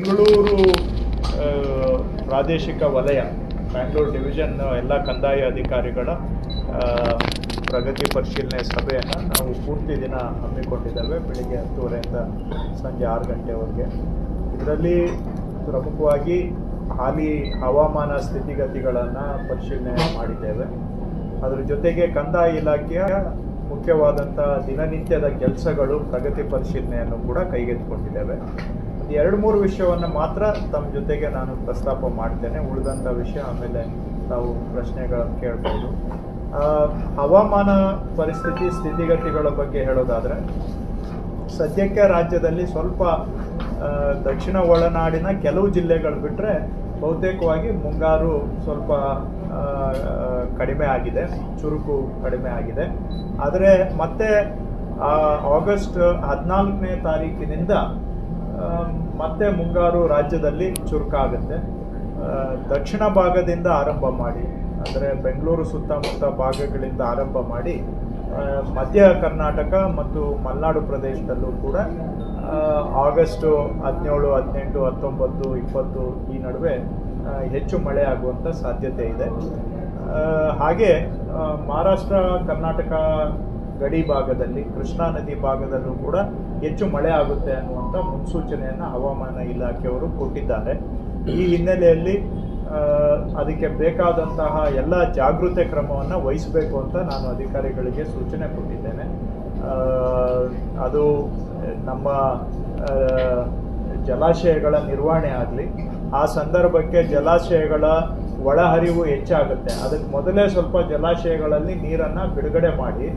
ಬೆಂಗಳೂರು ಪ್ರಾದೇಶಿಕ ವಲಯ ಬ್ಯಾಂಗ್ಳೂರು ಡಿವಿಷನ್ ಎಲ್ಲ ಕಂದಾಯ ಅಧಿಕಾರಿಗಳ ಪ್ರಗತಿ ಪರಿಶೀಲನೆ ಸಭೆಯನ್ನು ನಾವು ಪೂರ್ತಿ ದಿನ ಹಮ್ಮಿಕೊಂಡಿದ್ದೇವೆ, ಬೆಳಿಗ್ಗೆ ಹತ್ತುವರೆಯಿಂದ ಸಂಜೆ ಆರು ಗಂಟೆವರೆಗೆ. ಇದರಲ್ಲಿ ಪ್ರಮುಖವಾಗಿ ಹಾಲಿ ಹವಾಮಾನ ಸ್ಥಿತಿಗತಿಗಳನ್ನು ಪರಿಶೀಲನೆ ಮಾಡಿದ್ದೇವೆ. ಅದರ ಜೊತೆಗೆ ಕಂದಾಯ ಇಲಾಖೆಯ ಮುಖ್ಯವಾದಂಥ ದಿನನಿತ್ಯದ ಕೆಲಸಗಳು ಪ್ರಗತಿ ಪರಿಶೀಲನೆಯನ್ನು ಕೂಡ ಕೈಗೆತ್ತಿಕೊಂಡಿದ್ದೇವೆ. ಎರಡು ಮೂರು ವಿಷಯವನ್ನು ಮಾತ್ರ ತಮ್ಮ ಜೊತೆಗೆ ನಾನು ಪ್ರಸ್ತಾಪ ಮಾಡ್ತೇನೆ, ಉಳಿದಂಥ ವಿಷಯ ಆಮೇಲೆ ತಾವು ಪ್ರಶ್ನೆಗಳನ್ನು ಕೇಳ್ಬೋದು. ಹವಾಮಾನ ಪರಿಸ್ಥಿತಿ, ಸ್ಥಿತಿಗತಿಗಳ ಬಗ್ಗೆ ಹೇಳೋದಾದರೆ, ಸದ್ಯಕ್ಕೆ ರಾಜ್ಯದಲ್ಲಿ ಸ್ವಲ್ಪ ದಕ್ಷಿಣ ಒಳನಾಡಿನ ಕೆಲವು ಜಿಲ್ಲೆಗಳು ಬಿಟ್ಟರೆ ಬಹುತೇಕವಾಗಿ ಮುಂಗಾರು ಸ್ವಲ್ಪ ಕಡಿಮೆ ಆಗಿದೆ, ಚುರುಕು ಕಡಿಮೆ ಆಗಿದೆ. ಆದರೆ ಮತ್ತೆ ಆಗಸ್ಟ್ ಹದಿನಾಲ್ಕನೇ ತಾರೀಕಿನಿಂದ ಮತ್ತೆ ಮುಂಗಾರು ರಾಜ್ಯದಲ್ಲಿ ಚುರುಕಾಗುತ್ತೆ. ದಕ್ಷಿಣ ಭಾಗದಿಂದ ಆರಂಭ ಮಾಡಿ, ಅಂದರೆ ಬೆಂಗಳೂರು ಸುತ್ತಮುತ್ತ ಭಾಗಗಳಿಂದ ಆರಂಭ ಮಾಡಿ ಮಧ್ಯ ಕರ್ನಾಟಕ ಮತ್ತು ಮಲೆನಾಡು ಪ್ರದೇಶದಲ್ಲೂ ಕೂಡ ಆಗಸ್ಟು ಹದಿನೇಳು, ಹದಿನೆಂಟು, ಹತ್ತೊಂಬತ್ತು, ಇಪ್ಪತ್ತು ಈ ನಡುವೆ ಹೆಚ್ಚು ಮಳೆ ಆಗುವಂಥ ಸಾಧ್ಯತೆ ಇದೆ. ಹಾಗೆ ಮಹಾರಾಷ್ಟ್ರ, ಕರ್ನಾಟಕ ಗಡಿ ಭಾಗದಲ್ಲಿ, ಕೃಷ್ಣಾ ನದಿ ಭಾಗದಲ್ಲೂ ಕೂಡ ಹೆಚ್ಚು ಮಳೆ ಆಗುತ್ತೆ ಅನ್ನುವಂಥ ಮುನ್ಸೂಚನೆಯನ್ನು ಹವಾಮಾನ ಇಲಾಖೆಯವರು ಕೊಟ್ಟಿದ್ದಾರೆ. ಈ ಹಿನ್ನೆಲೆಯಲ್ಲಿ ಅದಕ್ಕೆ ಬೇಕಾದಂತಹ ಎಲ್ಲ ಜಾಗೃತೆ ಕ್ರಮವನ್ನು ವಹಿಸಬೇಕು ಅಂತ ನಾನು ಅಧಿಕಾರಿಗಳಿಗೆ ಸೂಚನೆ ಕೊಟ್ಟಿದ್ದೇನೆ. ಅದು ನಮ್ಮ ಜಲಾಶಯಗಳ ನಿರ್ವಹಣೆ ಆಗಲಿ, ಆ ಸಂದರ್ಭಕ್ಕೆ ಜಲಾಶಯಗಳ ಒಳಹರಿವು ಹೆಚ್ಚಾಗುತ್ತೆ. ಅದಕ್ಕೆ ಮೊದಲೇ ಸ್ವಲ್ಪ ಜಲಾಶಯಗಳಲ್ಲಿ ನೀರನ್ನು ಬಿಡುಗಡೆ ಮಾಡಿ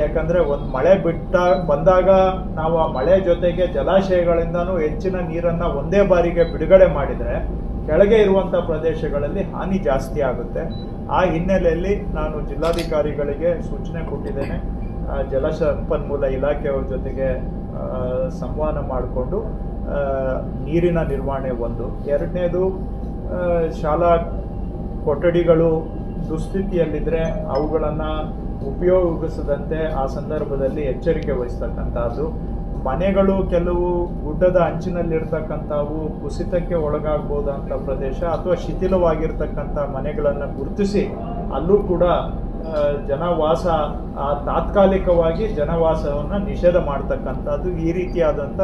ಯಾಕಂದ್ರೆ ಒಂದು ಮಳೆ ಬಿಟ್ಟ, ಬಂದಾಗ ನಾವು ಆ ಮಳೆ ಜೊತೆಗೆ ಜಲಾಶಯಗಳಿಂದನೂ ಹೆಚ್ಚಿನ ನೀರನ್ನ ಒಂದೇ ಬಾರಿಗೆ ಬಿಡುಗಡೆ ಮಾಡಿದರೆ ಕೆಳಗೆ ಇರುವಂಥ ಪ್ರದೇಶಗಳಲ್ಲಿ ಹಾನಿ ಜಾಸ್ತಿ ಆಗುತ್ತೆ. ಆ ಹಿನ್ನೆಲೆಯಲ್ಲಿ ನಾನು ಜಿಲ್ಲಾಧಿಕಾರಿಗಳಿಗೆ ಸೂಚನೆ ಕೊಟ್ಟಿದ್ದೇನೆ. ಜಲ ಸಂಪನ್ಮೂಲ ಇಲಾಖೆಯವ್ರ ಜೊತೆಗೆ ಸಂವಹನ ಮಾಡಿಕೊಂಡು ನೀರಿನ ನಿರ್ವಹಣೆ ಒಂದು. ಎರಡನೇದು ಶಾಲಾ ಕೊಠಡಿಗಳು ದುಸ್ಥಿತಿಯಲ್ಲಿದ್ದರೆ ಅವುಗಳನ್ನು ಉಪಯೋಗಿಸದಂತೆ ಆ ಸಂದರ್ಭದಲ್ಲಿ ಎಚ್ಚರಿಕೆ ವಹಿಸ್ತಕ್ಕಂಥದ್ದು. ಮನೆಗಳು ಕೆಲವು ಗುಡ್ಡದ ಅಂಚಿನಲ್ಲಿರ್ತಕ್ಕಂಥವು ಕುಸಿತಕ್ಕೆ ಒಳಗಾಗ್ಬೋದಂಥ ಪ್ರದೇಶ ಅಥವಾ ಶಿಥಿಲವಾಗಿರ್ತಕ್ಕಂಥ ಮನೆಗಳನ್ನು ಗುರುತಿಸಿ ಅಲ್ಲೂ ಕೂಡ ಜನವಾಸ, ಆ, ತಾತ್ಕಾಲಿಕವಾಗಿ ಜನವಾಸವನ್ನು ನಿಷೇಧ ಮಾಡ್ತಕ್ಕಂಥದ್ದು ಈ ರೀತಿಯಾದಂಥ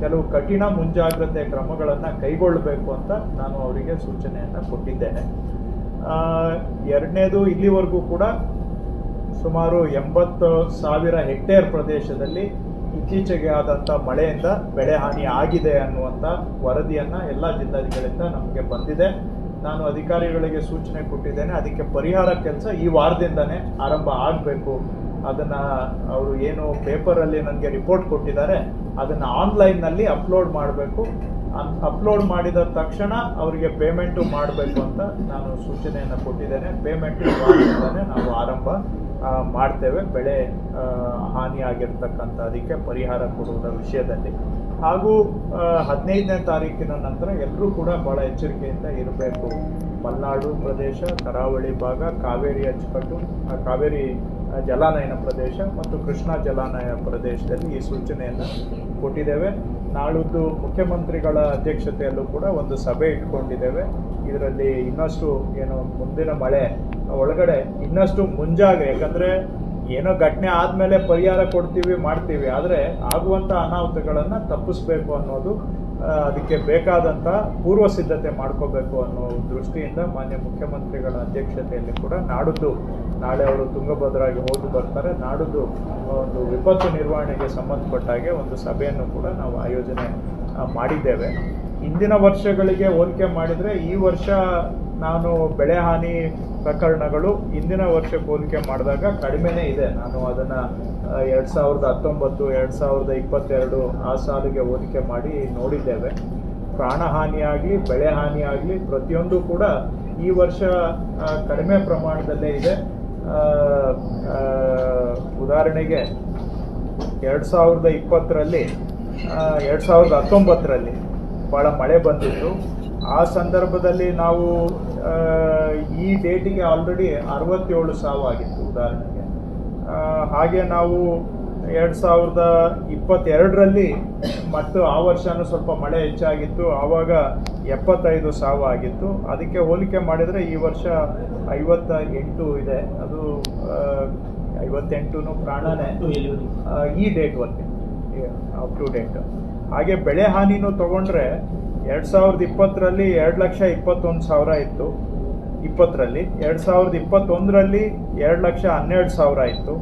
ಕೆಲವು ಕಠಿಣ ಮುಂಜಾಗ್ರತೆ ಕ್ರಮಗಳನ್ನು ಕೈಗೊಳ್ಳಬೇಕು ಅಂತ ನಾನು ಅವರಿಗೆ ಸೂಚನೆಯನ್ನು ಕೊಟ್ಟಿದ್ದೇನೆ. ಎರಡನೇದು ಇಲ್ಲಿವರೆಗೂ ಕೂಡ ಸುಮಾರು ಎಂಬತ್ತು ಸಾವಿರ ಹೆಕ್ಟೇರ್ ಪ್ರದೇಶದಲ್ಲಿ ಇತ್ತೀಚೆಗೆ ಆದಂಥ ಮಳೆಯಿಂದ ಬೆಳೆ ಹಾನಿ ಆಗಿದೆ ಅನ್ನುವಂಥ ವರದಿಯನ್ನು ಎಲ್ಲ ಜಿಲ್ಲಾಧಿಕಾರಿಗಳಿಂದ ನಮಗೆ ಬಂದಿದೆ. ನಾನು ಅಧಿಕಾರಿಗಳಿಗೆ ಸೂಚನೆ ಕೊಟ್ಟಿದ್ದೇನೆ. ಅದಕ್ಕೆ ಪರಿಹಾರ ಕೆಲಸ ಈ ವಾರದಿಂದನೇ ಆರಂಭ ಆಗಬೇಕು. ಅದನ್ನು ಅವರು ಏನು ಪೇಪರಲ್ಲಿ ನನಗೆ ರಿಪೋರ್ಟ್ ಕೊಟ್ಟಿದ್ದಾರೆ. ಅದನ್ನು ಆನ್ಲೈನ್ನಲ್ಲಿ ಅಪ್ಲೋಡ್ ಮಾಡಬೇಕು. ಅಪ್ಲೋಡ್ ಮಾಡಿದ ತಕ್ಷಣ ಅವರಿಗೆ ಪೇಮೆಂಟು ಮಾಡಬೇಕು ಅಂತ ನಾನು ಸೂಚನೆಯನ್ನು ಕೊಟ್ಟಿದ್ದೇನೆ. ಪೇಮೆಂಟ್ ನಾವು ಆರಂಭ ಮಾಡ್ತೇವೆ. ಬೆಳೆ ಹಾನಿಯಾಗಿರ್ತಕ್ಕಂಥ ಅದಕ್ಕೆ ಪರಿಹಾರ ಕೊಡುವುದರ ವಿಷಯದಲ್ಲಿ. ಹಾಗೂ ಹದಿನೈದನೇ ತಾರೀಕಿನ ನಂತರ ಎಲ್ಲರೂ ಕೂಡ ಭಾಳ ಎಚ್ಚರಿಕೆಯಿಂದ ಇರಬೇಕು. ಮಲೆನಾಡು ಪ್ರದೇಶ, ಕರಾವಳಿ ಭಾಗ, ಕಾವೇರಿ ಅಚ್ಚುಕಟ್ಟು ಕಾವೇರಿ ಜಲಾನಯನ ಪ್ರದೇಶ ಮತ್ತು ಕೃಷ್ಣಾ ಜಲಾನಯನ ಪ್ರದೇಶದಲ್ಲಿ ಈ ಸೂಚನೆಯನ್ನು ಕೊಟ್ಟಿದ್ದೇವೆ. ನಾಳಿದ್ದು ಮುಖ್ಯಮಂತ್ರಿಗಳ ಅಧ್ಯಕ್ಷತೆಯಲ್ಲೂ ಕೂಡ ಒಂದು ಸಭೆ ಇಟ್ಕೊಂಡಿದ್ದೇವೆ. ಇದರಲ್ಲಿ ಇನ್ನಷ್ಟು ಏನು ಮುಂದಿನ ಮಳೆ ಒಳಗಡೆ ಇನ್ನಷ್ಟು ಮುಂಜಾಗ್ರೆ ಯಾಕಂದರೆ ಏನೋ ಘಟನೆ ಆದಮೇಲೆ ಪರಿಹಾರ ಕೊಡ್ತೀವಿ, ಮಾಡ್ತೀವಿ, ಆದರೆ ಆಗುವಂಥ ಅನಾಹುತಗಳನ್ನು ತಪ್ಪಿಸ್ಬೇಕು ಅನ್ನೋದು ಅದಕ್ಕೆ ಬೇಕಾದಂಥ ಪೂರ್ವ ಸಿದ್ಧತೆ ಮಾಡ್ಕೋಬೇಕು ಅನ್ನೋ ದೃಷ್ಟಿಯಿಂದ ಮಾನ್ಯ ಮುಖ್ಯಮಂತ್ರಿಗಳ ಅಧ್ಯಕ್ಷತೆಯಲ್ಲಿ ಕೂಡ ನಾಡಿದ್ದು ನಾಳೆ ಅವರು ತುಂಗಭದ್ರಾಗಿ ಹೋಗಿ ಬರ್ತಾರೆ. ನಾಡಿದ್ದು ಒಂದು ವಿಪತ್ತು ನಿರ್ವಹಣೆಗೆ ಸಂಬಂಧಪಟ್ಟಾಗೆ ಒಂದು ಸಭೆಯನ್ನು ಕೂಡ ನಾವು ಆಯೋಜನೆ ಮಾಡಿದ್ದೇವೆ. ಹಿಂದಿನ ವರ್ಷಗಳಿಗೆ ಹೋಲಿಕೆ ಮಾಡಿದರೆ ಈ ವರ್ಷ ನಾನು ಬೆಳೆ ಹಾನಿ ಪ್ರಕರಣಗಳು ಇಂದಿನ ವರ್ಷಕ್ಕೆ ಹೋಲಿಕೆ ಮಾಡಿದಾಗ ಕಡಿಮೆನೇ ಇದೆ. ನಾನು ಅದನ್ನು ಎರಡು ಸಾವಿರದ ಹತ್ತೊಂಬತ್ತು, ಎರಡು ಸಾವಿರದ ಇಪ್ಪತ್ತೆರಡು ಆ ಸಾಲಿಗೆ ಹೋಲಿಕೆ ಮಾಡಿ ನೋಡಿದ್ದೇವೆ. ಪ್ರಾಣಹಾನಿಯಾಗಲಿ ಬೆಳೆ ಹಾನಿಯಾಗಲಿ ಪ್ರತಿಯೊಂದು ಕೂಡ ಈ ವರ್ಷ ಕಡಿಮೆ ಪ್ರಮಾಣದಲ್ಲೇ ಇದೆ. ಉದಾಹರಣೆಗೆ ಎರಡು ಸಾವಿರದ ಇಪ್ಪತ್ತರಲ್ಲಿ ಎರಡು ಸಾವಿರದ ಹತ್ತೊಂಬತ್ತರಲ್ಲಿ ಭಾಳ ಮಳೆ ಬಂದಿತ್ತು. ಆ ಸಂದರ್ಭದಲ್ಲಿ ನಾವು ಈ ಡೇಟಿಗೆ ಆಲ್ರೆಡಿ ಅರವತ್ತೇಳು ಸಾವು ಆಗಿತ್ತು ಉದಾಹರಣೆಗೆ. ಹಾಗೆ ನಾವು ಎರಡು ಸಾವಿರದ ಇಪ್ಪತ್ತೆರಡರಲ್ಲಿ ಮತ್ತು ಆ ವರ್ಷನೂ ಸ್ವಲ್ಪ ಮಳೆ ಹೆಚ್ಚಾಗಿತ್ತು ಆವಾಗ ಎಪ್ಪತ್ತೈದು ಸಾವು ಆಗಿತ್ತು. ಅದಕ್ಕೆ ಹೋಲಿಕೆ ಮಾಡಿದರೆ ಈ ವರ್ಷ ಐವತ್ತ ಎಂಟು ಇದೆ. ಅದು ಐವತ್ತೆಂಟು ಪ್ರಾಣನೇ. ಈ ಡೇಟ್ ಡೇಟ್ವರೆಗೆ ಅಪ್ ಟು ಡೇಟ್ ಹಾಗೆ ಬೆಳೆ ಹಾನಿನೂ ತಗೊಂಡ್ರೆ ಎರಡು ಸಾವಿರದ ಇಪ್ಪತ್ತರಲ್ಲಿ ಎರಡು ಲಕ್ಷ ಇಪ್ಪತ್ತೊಂದು ಸಾವಿರ ಇತ್ತು. ಇಪ್ಪತ್ತರಲ್ಲಿ ಎರಡು ಸಾವಿರದ ಇಪ್ಪತ್ತೊಂದರಲ್ಲಿ ಎರಡು ಲಕ್ಷ ಹನ್ನೆರಡು ಸಾವಿರ ಇತ್ತು.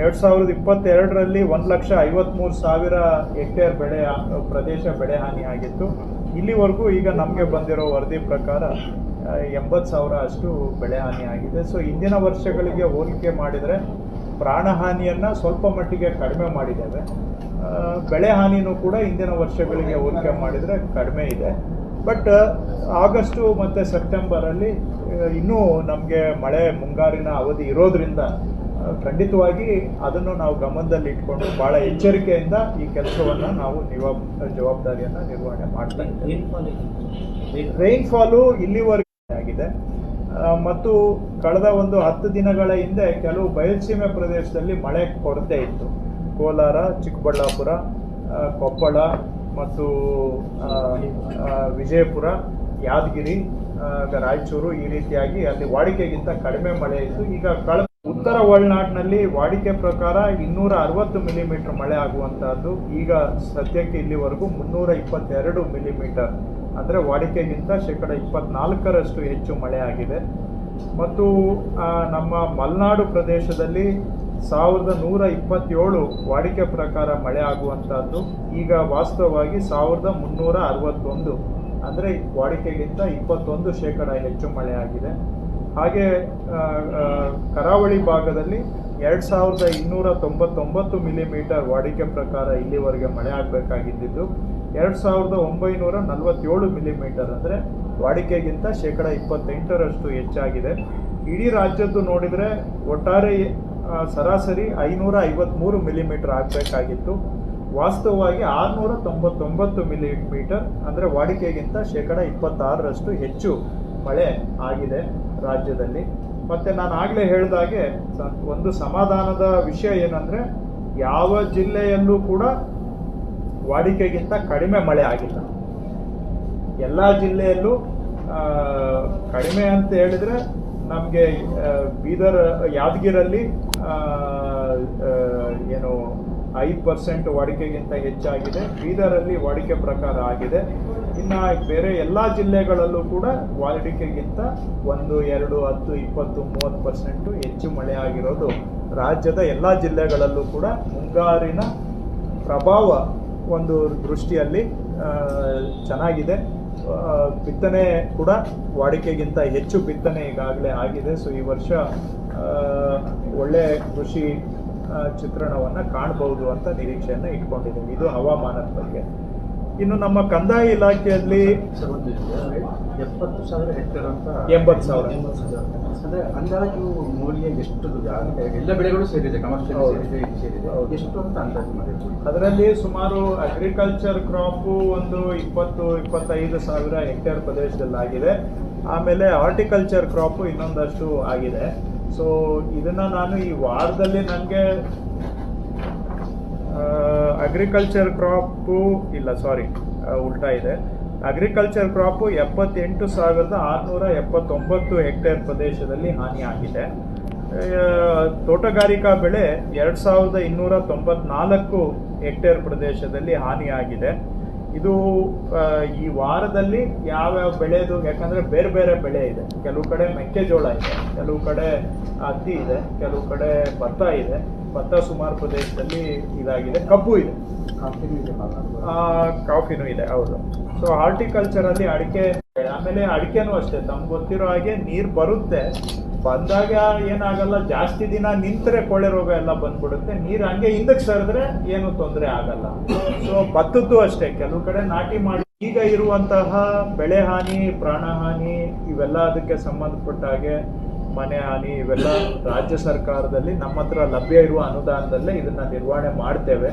ಎರಡು ಸಾವಿರದ ಇಪ್ಪತ್ತೆರಡರಲ್ಲಿ ಒಂದು ಲಕ್ಷ ಐವತ್ತ್ಮೂರು ಸಾವಿರ ಹೆಕ್ಟೇರ್ ಬೆಳೆ, ಪ್ರದೇಶ ಬೆಳೆ ಹಾನಿಯಾಗಿತ್ತು ಇಲ್ಲಿವರೆಗೂ ಈಗ ನಮಗೆ ಬಂದಿರೋ ವರದಿ ಪ್ರಕಾರ ಎಂಬತ್ತು ಸಾವಿರ ಅಷ್ಟು ಬೆಳೆ ಹಾನಿಯಾಗಿದೆ ಸೊ ಹಿಂದಿನ ವರ್ಷಗಳಿಗೆ ಹೋಲಿಕೆ ಮಾಡಿದರೆ ಪ್ರಾಣಹಾನಿಯನ್ನು ಸ್ವಲ್ಪ ಮಟ್ಟಿಗೆ ಕಡಿಮೆ ಮಾಡಿದ್ದೇವೆ. ಬೆಳೆ ಹಾನಿನೂ ಕೂಡ ಹಿಂದಿನ ವರ್ಷಗಳಿಗೆ ಹೋಲಿಕೆ ಮಾಡಿದರೆ ಕಡಿಮೆ ಇದೆ. ಬಟ್ ಆಗಸ್ಟು ಮತ್ತು ಸೆಪ್ಟೆಂಬರಲ್ಲಿ ಇನ್ನೂ ನಮಗೆ ಮಳೆ ಮುಂಗಾರಿನ ಅವಧಿ ಇರೋದ್ರಿಂದ ಖಂಡಿತವಾಗಿ ಅದನ್ನು ನಾವು ಗಮನದಲ್ಲಿ ಇಟ್ಕೊಂಡು ಭಾಳ ಎಚ್ಚರಿಕೆಯಿಂದ ಈ ಕೆಲಸವನ್ನು ನಾವು ನಿವಾ ಜವಾಬ್ದಾರಿಯನ್ನು ನಿರ್ವಹಣೆ ಮಾಡ್ತಾ ಇದ್ದೇವೆ. ರೈನ್ಫಾಲು ಇಲ್ಲಿವರೆಗೆ ಆಗಿದೆ. ಮತ್ತು ಕಳೆದ ಒಂದು ಹತ್ತು ದಿನಗಳ ಹಿಂದೆ ಕೆಲವು ಬಯಲ್ಸೀಮೆ ಪ್ರದೇಶದಲ್ಲಿ ಮಳೆ ಕೊರತೆ ಇತ್ತು. ಕೋಲಾರ, ಚಿಕ್ಕಬಳ್ಳಾಪುರ ಕೊಪ್ಪಳ ಮತ್ತು ವಿಜಯಪುರ, ಯಾದಗಿರಿ ರಾಯಚೂರು ಈ ರೀತಿಯಾಗಿ ಅಲ್ಲಿ ವಾಡಿಕೆಗಿಂತ ಕಡಿಮೆ ಮಳೆ ಇತ್ತು. ಈಗ ಕಳೆದ ಉತ್ತರ ಒಳನಾಡಿನಲ್ಲಿ ವಾಡಿಕೆ ಪ್ರಕಾರ ಇನ್ನೂರ ಅರವತ್ತು ಮಿಲಿಮೀಟರ್ ಮಳೆ ಆಗುವಂತಹದ್ದು. ಈಗ ಸದ್ಯಕ್ಕೆ ಇಲ್ಲಿವರೆಗೂ ಮುನ್ನೂರ ಇಪ್ಪತ್ತೆರಡು ಮಿಲಿಮೀಟರ್ ಅಂದರೆ ವಾಡಿಕೆಗಿಂತ ಶೇಕಡ ಇಪ್ಪತ್ನಾಲ್ಕರಷ್ಟು ಹೆಚ್ಚು ಮಳೆ ಆಗಿದೆ. ಮತ್ತು ನಮ್ಮ ಮಲೆನಾಡು ಪ್ರದೇಶದಲ್ಲಿ ಸಾವಿರದ ನೂರ ಇಪ್ಪತ್ತೇಳು ವಾಡಿಕೆ ಪ್ರಕಾರ ಮಳೆ ಆಗುವಂಥದ್ದು ಈಗ ವಾಸ್ತವವಾಗಿ ಸಾವಿರದ ಮುನ್ನೂರ ಅರವತ್ತೊಂದು, ಅಂದರೆ ವಾಡಿಕೆಗಿಂತ ಇಪ್ಪತ್ತೊಂದು ಶೇಕಡ ಹೆಚ್ಚು ಮಳೆ ಆಗಿದೆ. ಹಾಗೆ ಕರಾವಳಿ ಭಾಗದಲ್ಲಿ ಎರಡು ಸಾವಿರದ ಇನ್ನೂರ ತೊಂಬತ್ತೊಂಬತ್ತು ಮಿಲಿಮೀಟರ್ ವಾಡಿಕೆ ಪ್ರಕಾರ ಇಲ್ಲಿವರೆಗೆ ಮಳೆ ಆಗಬೇಕಾಗಿದ್ದು ಎರಡು ಸಾವಿರದ ಒಂಬೈನೂರ ನಲವತ್ತೇಳು ಮಿಲಿಮೀಟರ್ ಅಂದರೆ ವಾಡಿಕೆಗಿಂತ ಶೇಕಡ ಇಪ್ಪತ್ತೆಂಟರಷ್ಟು ಹೆಚ್ಚಾಗಿದೆ. ಇಡೀ ರಾಜ್ಯದ್ದು ನೋಡಿದರೆ ಒಟ್ಟಾರೆ ಸರಾಸರಿ ಐನೂರ ಐವತ್ತ್ಮೂರು ಮಿಲಿಮೀಟರ್ ಆಗಬೇಕಾಗಿತ್ತು. ವಾಸ್ತವವಾಗಿ ಆರುನೂರ ತೊಂಬತ್ತೊಂಬತ್ತು ಮಿಲಿಮೀಟರ್ ಅಂದರೆ ವಾಡಿಕೆಗಿಂತ ಶೇಕಡ ಇಪ್ಪತ್ತಾರರಷ್ಟು ಹೆಚ್ಚು ಮಳೆ ಆಗಿದೆ ರಾಜ್ಯದಲ್ಲಿ. ಮತ್ತು ನಾನು ಆಗಲೇ ಹೇಳಿದಾಗೆ ಒಂದು ಸಮಾಧಾನದ ವಿಷಯ ಏನಂದರೆ ಯಾವ ಜಿಲ್ಲೆಯಲ್ಲೂ ಕೂಡ ವಾಡಿಕೆಗಿಂತ ಕಡಿಮೆ ಮಳೆ ಆಗಿಲ್ಲ. ಎಲ್ಲ ಜಿಲ್ಲೆಯಲ್ಲೂ ಕಡಿಮೆ ಅಂತ ಹೇಳಿದ್ರೆ ನಮಗೆ ಬೀದರ್ ಯಾದಗಿರಲ್ಲಿ ಏನು ಐದು ಪರ್ಸೆಂಟ್ ವಾಡಿಕೆಗಿಂತ ಹೆಚ್ಚಾಗಿದೆ. ಬೀದರಲ್ಲಿ ವಾಡಿಕೆ ಪ್ರಕಾರ ಆಗಿದೆ. ಇನ್ನು ಬೇರೆ ಎಲ್ಲ ಜಿಲ್ಲೆಗಳಲ್ಲೂ ಕೂಡ ವಾಡಿಕೆಗಿಂತ ಒಂದು, ಎರಡು, ಹತ್ತು, ಇಪ್ಪತ್ತು, ಮೂವತ್ತು ಪರ್ಸೆಂಟು ಹೆಚ್ಚು ಮಳೆ ಆಗಿರೋದು ರಾಜ್ಯದ ಎಲ್ಲ ಜಿಲ್ಲೆಗಳಲ್ಲೂ ಕೂಡ ಮುಂಗಾರಿನ ಪ್ರಭಾವ ಒಂದು ದೃಷ್ಟಿಯಲ್ಲಿ ಚೆನ್ನಾಗಿದೆ. ಬಿತ್ತನೆ ಕೂಡ ವಾಡಿಕೆಗಿಂತ ಹೆಚ್ಚು ಬಿತ್ತನೆ ಈಗಾಗಲೇ ಆಗಿದೆ. ಸೊ ಈ ವರ್ಷ ಒಳ್ಳೆ ಕೃಷಿ ಚಿತ್ರಣವನ್ನು ಕಾಣಬಹುದು ಅಂತ ನಿರೀಕ್ಷೆಯನ್ನು ಇಟ್ಕೊಂಡಿದ್ದೀವಿ. ಇದು ಹವಾಮಾನದ ಬಗ್ಗೆ. ಇನ್ನು ನಮ್ಮ ಕಂದಾಯ ಇಲಾಖೆಯಲ್ಲಿ ಎಪ್ಪತ್ತು ಸಾವಿರ ಹೆಕ್ಟೇರ್ ಅಂತ ಎಂಬತ್ತು ಸಾವಿರ. ಅಂದ್ರೆ ಅಂದಾಜು ಮೌಲ್ಯ ಎಷ್ಟು? ಎಲ್ಲ ಬೆಳೆಗಳು ಸೇರಿದೆ ಕಮರ್ಷಿಯಲ್. ಸೇರಿದೆ ಸೇರಿದೆ ಎಷ್ಟು ಅಂತ ಅಂದಾಜು ಮಾಡಿದ್ರು ಅದರಲ್ಲಿ ಸುಮಾರು ಅಗ್ರಿಕಲ್ಚರ್ ಕ್ರಾಪು ಒಂದು ಇಪ್ಪತ್ತು ಇಪ್ಪತ್ತೈದು ಸಾವಿರ ಹೆಕ್ಟೇರ್ ಪ್ರದೇಶದಲ್ಲಾಗಿದೆ ಆಮೇಲೆ ಹಾರ್ಟಿಕಲ್ಚರ್ ಕ್ರಾಪು ಇನ್ನೊಂದಷ್ಟು ಆಗಿದೆ ಸೊ ಇದನ್ನ ನಾನು ಈ ವಾರದಲ್ಲಿ ನನಗೆ ಅಗ್ರಿಕಲ್ಚರ್ ಕ್ರಾಪು ಇಲ್ಲ ಸಾರಿ ಉಲ್ಟಾ ಇದೆ. ಅಗ್ರಿಕಲ್ಚರ್ ಕ್ರಾಪು ಎಪ್ಪತ್ತೆಂಟು ಸಾವಿರದ ಆರುನೂರ ಎಪ್ಪತ್ತೊಂಬತ್ತು ಹೆಕ್ಟೇರ್ ಪ್ರದೇಶದಲ್ಲಿ ಹಾನಿಯಾಗಿದೆ ತೋಟಗಾರಿಕಾ ಬೆಳೆ ಎರಡು ಸಾವಿರದ ಇನ್ನೂರ ತೊಂಬತ್ನಾಲ್ಕು ಹೆಕ್ಟೇರ್ ಪ್ರದೇಶದಲ್ಲಿ ಹಾನಿಯಾಗಿದೆ ಇದು ಈ ವಾರದಲ್ಲಿ ಯಾವ್ಯಾವ ಬೆಳೆದು, ಯಾಕಂದರೆ ಬೇರೆ ಬೇರೆ ಬೆಳೆ ಇದೆ. ಕೆಲವು ಕಡೆ ಮೆಕ್ಕೆಜೋಳ ಇದೆ, ಕೆಲವು ಕಡೆ ಹತ್ತಿ ಇದೆ, ಕೆಲವು ಕಡೆ ಭತ್ತ ಇದೆ. ಭತ್ತ ಸುಮಾರು ಪ್ರದೇಶದಲ್ಲಿ ಇದಾಗಿದೆ. ಕಬ್ಬು ಇದೆ. ಕಾಫಿನೂ ಇದೆ ಹೌದು. ಸೊ ಹಾರ್ಟಿಕಲ್ಚರ್ ಅಲ್ಲಿ ಅಡಿಕೆ ಆಮೇಲೆ ಅಡಿಕೆನೂ ಅಷ್ಟೇ ತಮ್ಗೆ ಗೊತ್ತಿರೋ ಹಾಗೆ ನೀರು ಬರುತ್ತೆ. ಬಂದಾಗ ಏನಾಗಲ್ಲ ಜಾಸ್ತಿ ದಿನ ನಿಂತರೆ ಕೊಳೆ ರೋಗ ಎಲ್ಲ ಬಂದ್ಬಿಡುತ್ತೆ. ನೀರು ಹಂಗೆ ಹಿಂದಕ್ಕೆ ಸರಿದ್ರೆ ಏನು ತೊಂದರೆ ಆಗಲ್ಲ. ಸೊ ಭತ್ತದ್ದು ಅಷ್ಟೇ ಕೆಲವು ಕಡೆ ನಾಟಿ ಮಾಡಿ ಈಗ ಇರುವಂತಹ ಬೆಳೆ ಹಾನಿ ಪ್ರಾಣ ಹಾನಿ ಇವೆಲ್ಲ ಅದಕ್ಕೆ ಸಂಬಂಧಪಟ್ಟ ಹಾಗೆ ಮನೆ ಹಾನಿ ಇವೆಲ್ಲ ರಾಜ್ಯ ಸರ್ಕಾರದಲ್ಲಿ ನಮ್ಮ ಹತ್ರ ಲಭ್ಯ ಇರುವ ಅನುದಾನದಲ್ಲೇ ಇದನ್ನು ನಿರ್ವಹಣೆ ಮಾಡ್ತೇವೆ.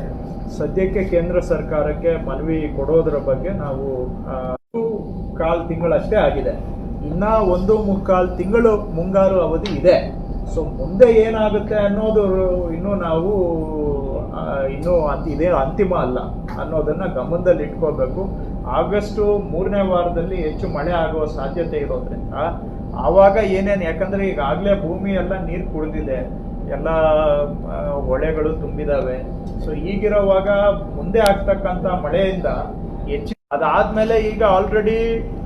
ಸದ್ಯಕ್ಕೆ ಕೇಂದ್ರ ಸರ್ಕಾರಕ್ಕೆ ಮನವಿ ಕೊಡೋದ್ರ ಬಗ್ಗೆ ನಾವು ಕಾಲು ತಿಂಗಳಷ್ಟೇ ಆಗಿದೆ. ಇನ್ನ ಒಂದು ಮುಕ್ಕಾಲು ತಿಂಗಳು ಮುಂಗಾರು ಅವಧಿ ಇದೆ. ಸೊ ಮುಂದೆ ಏನಾಗುತ್ತೆ ಅನ್ನೋದು ಇನ್ನೂ ನಾವು ಇನ್ನೂ ಅಂತ, ಇದೇ ಅಂತಿಮ ಅಲ್ಲ ಅನ್ನೋದನ್ನ ಗಮನದಲ್ಲಿ ಇಟ್ಕೋಬೇಕು. ಆಗಸ್ಟು ಮೂರನೇ ವಾರದಲ್ಲಿ ಹೆಚ್ಚು ಮಳೆ ಆಗುವ ಸಾಧ್ಯತೆ ಇರೋದ್ರಿಂದ ಆವಾಗ ಏನೇನು, ಯಾಕಂದ್ರೆ ಈಗಾಗಲೇ ಭೂಮಿ ಎಲ್ಲ ನೀರು ಕುಡಿದಿದೆ. ಎಲ್ಲ ಹೊಳೆಗಳು ತುಂಬಿದಾವೆ. ಸೊ ಈಗಿರೋವಾಗ ಮುಂದೆ ಆಗ್ತಕ್ಕಂಥ ಮಳೆಯಿಂದ ಹೆಚ್ಚು, ಅದಾದ್ಮೇಲೆ ಈಗ ಆಲ್ರೆಡಿ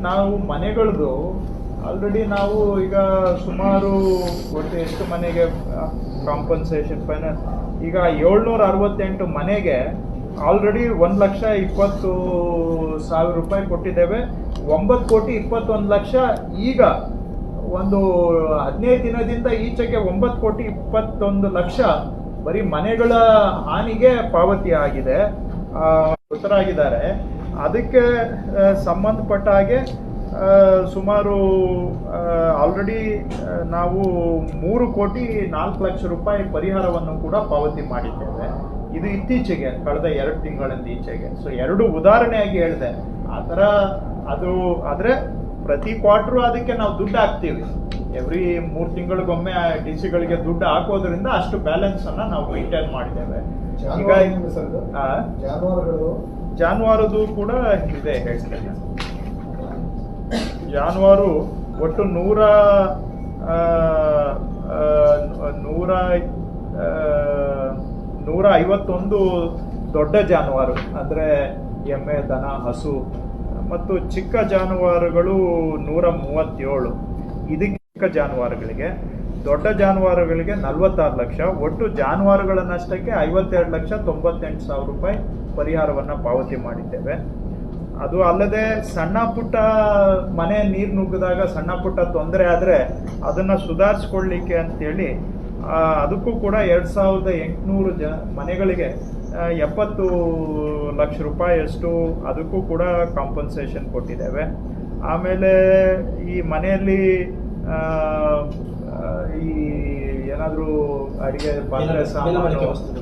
ನಾವು ಮನೆಗಳದು ಆಲ್ರೆಡಿ ನಾವು ಈಗ ಸುಮಾರು ಒಟ್ಟು ಎಷ್ಟು ಮನೆಗೆ ಕಾಂಪನ್ಸೇಷನ್ ಫೈನಾನ್ಸ್ ಈಗ ಏಳ್ನೂರ ಅರವತ್ತೆಂಟು ಮನೆಗೆ ಆಲ್ರೆಡಿ ಒಂದು ಲಕ್ಷ ಇಪ್ಪತ್ತು ಸಾವಿರ ರೂಪಾಯಿ ಕೊಟ್ಟಿದ್ದೇವೆ. ಒಂಬತ್ತು ಕೋಟಿ ಇಪ್ಪತ್ತೊಂದು ಲಕ್ಷ ಈಗ ಒಂದು ಹದಿನೈದು ದಿನದಿಂದ ಈಚೆಗೆ ಒಂಬತ್ತು ಕೋಟಿ ಇಪ್ಪತ್ತೊಂದು ಲಕ್ಷ ಬರೀ ಮನೆಗಳ ಹಾನಿಗೆ ಪಾವತಿ ಆಗಿದೆ. ಮೃತರಾಗಿದ್ದಾರೆ ಅದಕ್ಕೆ ಸಂಬಂಧಪಟ್ಟ ಹಾಗೆ ಸುಮಾರು ಆಲ್ರೆಡಿ ನಾವು ಮೂರು ಕೋಟಿ ನಾಲ್ಕು ಲಕ್ಷ ರೂಪಾಯಿ ಪರಿಹಾರವನ್ನು ಕೂಡ ಪಾವತಿ ಮಾಡಿದ್ದೇವೆ. ಇದು ಇತ್ತೀಚೆಗೆ, ಕಳೆದ ಎರಡು ತಿಂಗಳಿಂದ ಈಚೆಗೆ. ಸೊ ಎರಡು ಉದಾಹರಣೆಯಾಗಿ ಹೇಳಿದೆ. ಆ ಥರ ಅದು, ಆದರೆ ಪ್ರತಿ ಕ್ವಾರ್ಟರ್ ಅದಕ್ಕೆ ನಾವು ದುಡ್ಡು ಹಾಕ್ತೀವಿ. ಎವ್ರಿ ಮೂರ್ ತಿಂಗಳಿಗೊಮ್ಮೆ ಡಿ ಸಿಗಳಿಗೆ ದುಡ್ಡು ಹಾಕೋದ್ರಿಂದ ಅಷ್ಟು ಬ್ಯಾಲೆನ್ಸ್ ಅನ್ನ ನಾವು ಮೈಂಟೈನ್ ಮಾಡಿದ್ದೇವೆ. ಈಗ ಜಾನುವಾರುಗಳು? ಜಾನುವಾರುದು ಕೂಡ ಇದೆ ಹೇಳ್ತೇನೆ. ಜಾನುವಾರು ಒಟ್ಟು ನೂರ ನೂರ ನೂರ ಐವತ್ತೊಂದು ದೊಡ್ಡ ಜಾನುವಾರು. ಅಂದ್ರೆ ಎಮ್ಮೆ ದನ ಹಸು ಮತ್ತು ಚಿಕ್ಕ ಜಾನುವಾರುಗಳು ನೂರ ಮೂವತ್ತೇಳು. ಇದಕ್ಕೆ ಜಾನುವಾರುಗಳಿಗೆ. ದೊಡ್ಡ ಜಾನುವಾರುಗಳಿಗೆ ನಲವತ್ತಾರು ಲಕ್ಷ. ಒಟ್ಟು ಜಾನುವಾರುಗಳನ್ನಷ್ಟಕ್ಕೆ ಐವತ್ತೆರಡು ಲಕ್ಷ ತೊಂಬತ್ತೆಂಟು ಸಾವಿರ ರೂಪಾಯಿ ಪರಿಹಾರವನ್ನು ಪಾವತಿ ಮಾಡಿದ್ದೇವೆ. ಅದು ಅಲ್ಲದೆ ಸಣ್ಣ ಪುಟ್ಟ ಮನೆ ನೀರು ನುಗ್ಗಿದಾಗ ಸಣ್ಣ ಪುಟ್ಟ ತೊಂದರೆ ಆದರೆ ಅದನ್ನು ಸುಧಾರಿಸ್ಕೊಳ್ಳಿಕ್ಕೆ ಅಂತೇಳಿ ಅದಕ್ಕೂ ಕೂಡ ಎರಡು ಸಾವಿರದ ಎಂಟುನೂರು ಜ ಮನೆಗಳಿಗೆ ಎಪ್ಪತ್ತು ಲಕ್ಷ ರೂಪಾಯಿಯಷ್ಟು ಅದಕ್ಕೂ ಕೂಡ ಕಾಂಪನ್ಸೇಷನ್ ಕೊಟ್ಟಿದ್ದೇವೆ. ಆಮೇಲೆ ಈ ಮನೆಯಲ್ಲಿ ಈ ಏನಾದರೂ ಅಡುಗೆ ಪಾತ್ರೆ ಸಾಮಾನು.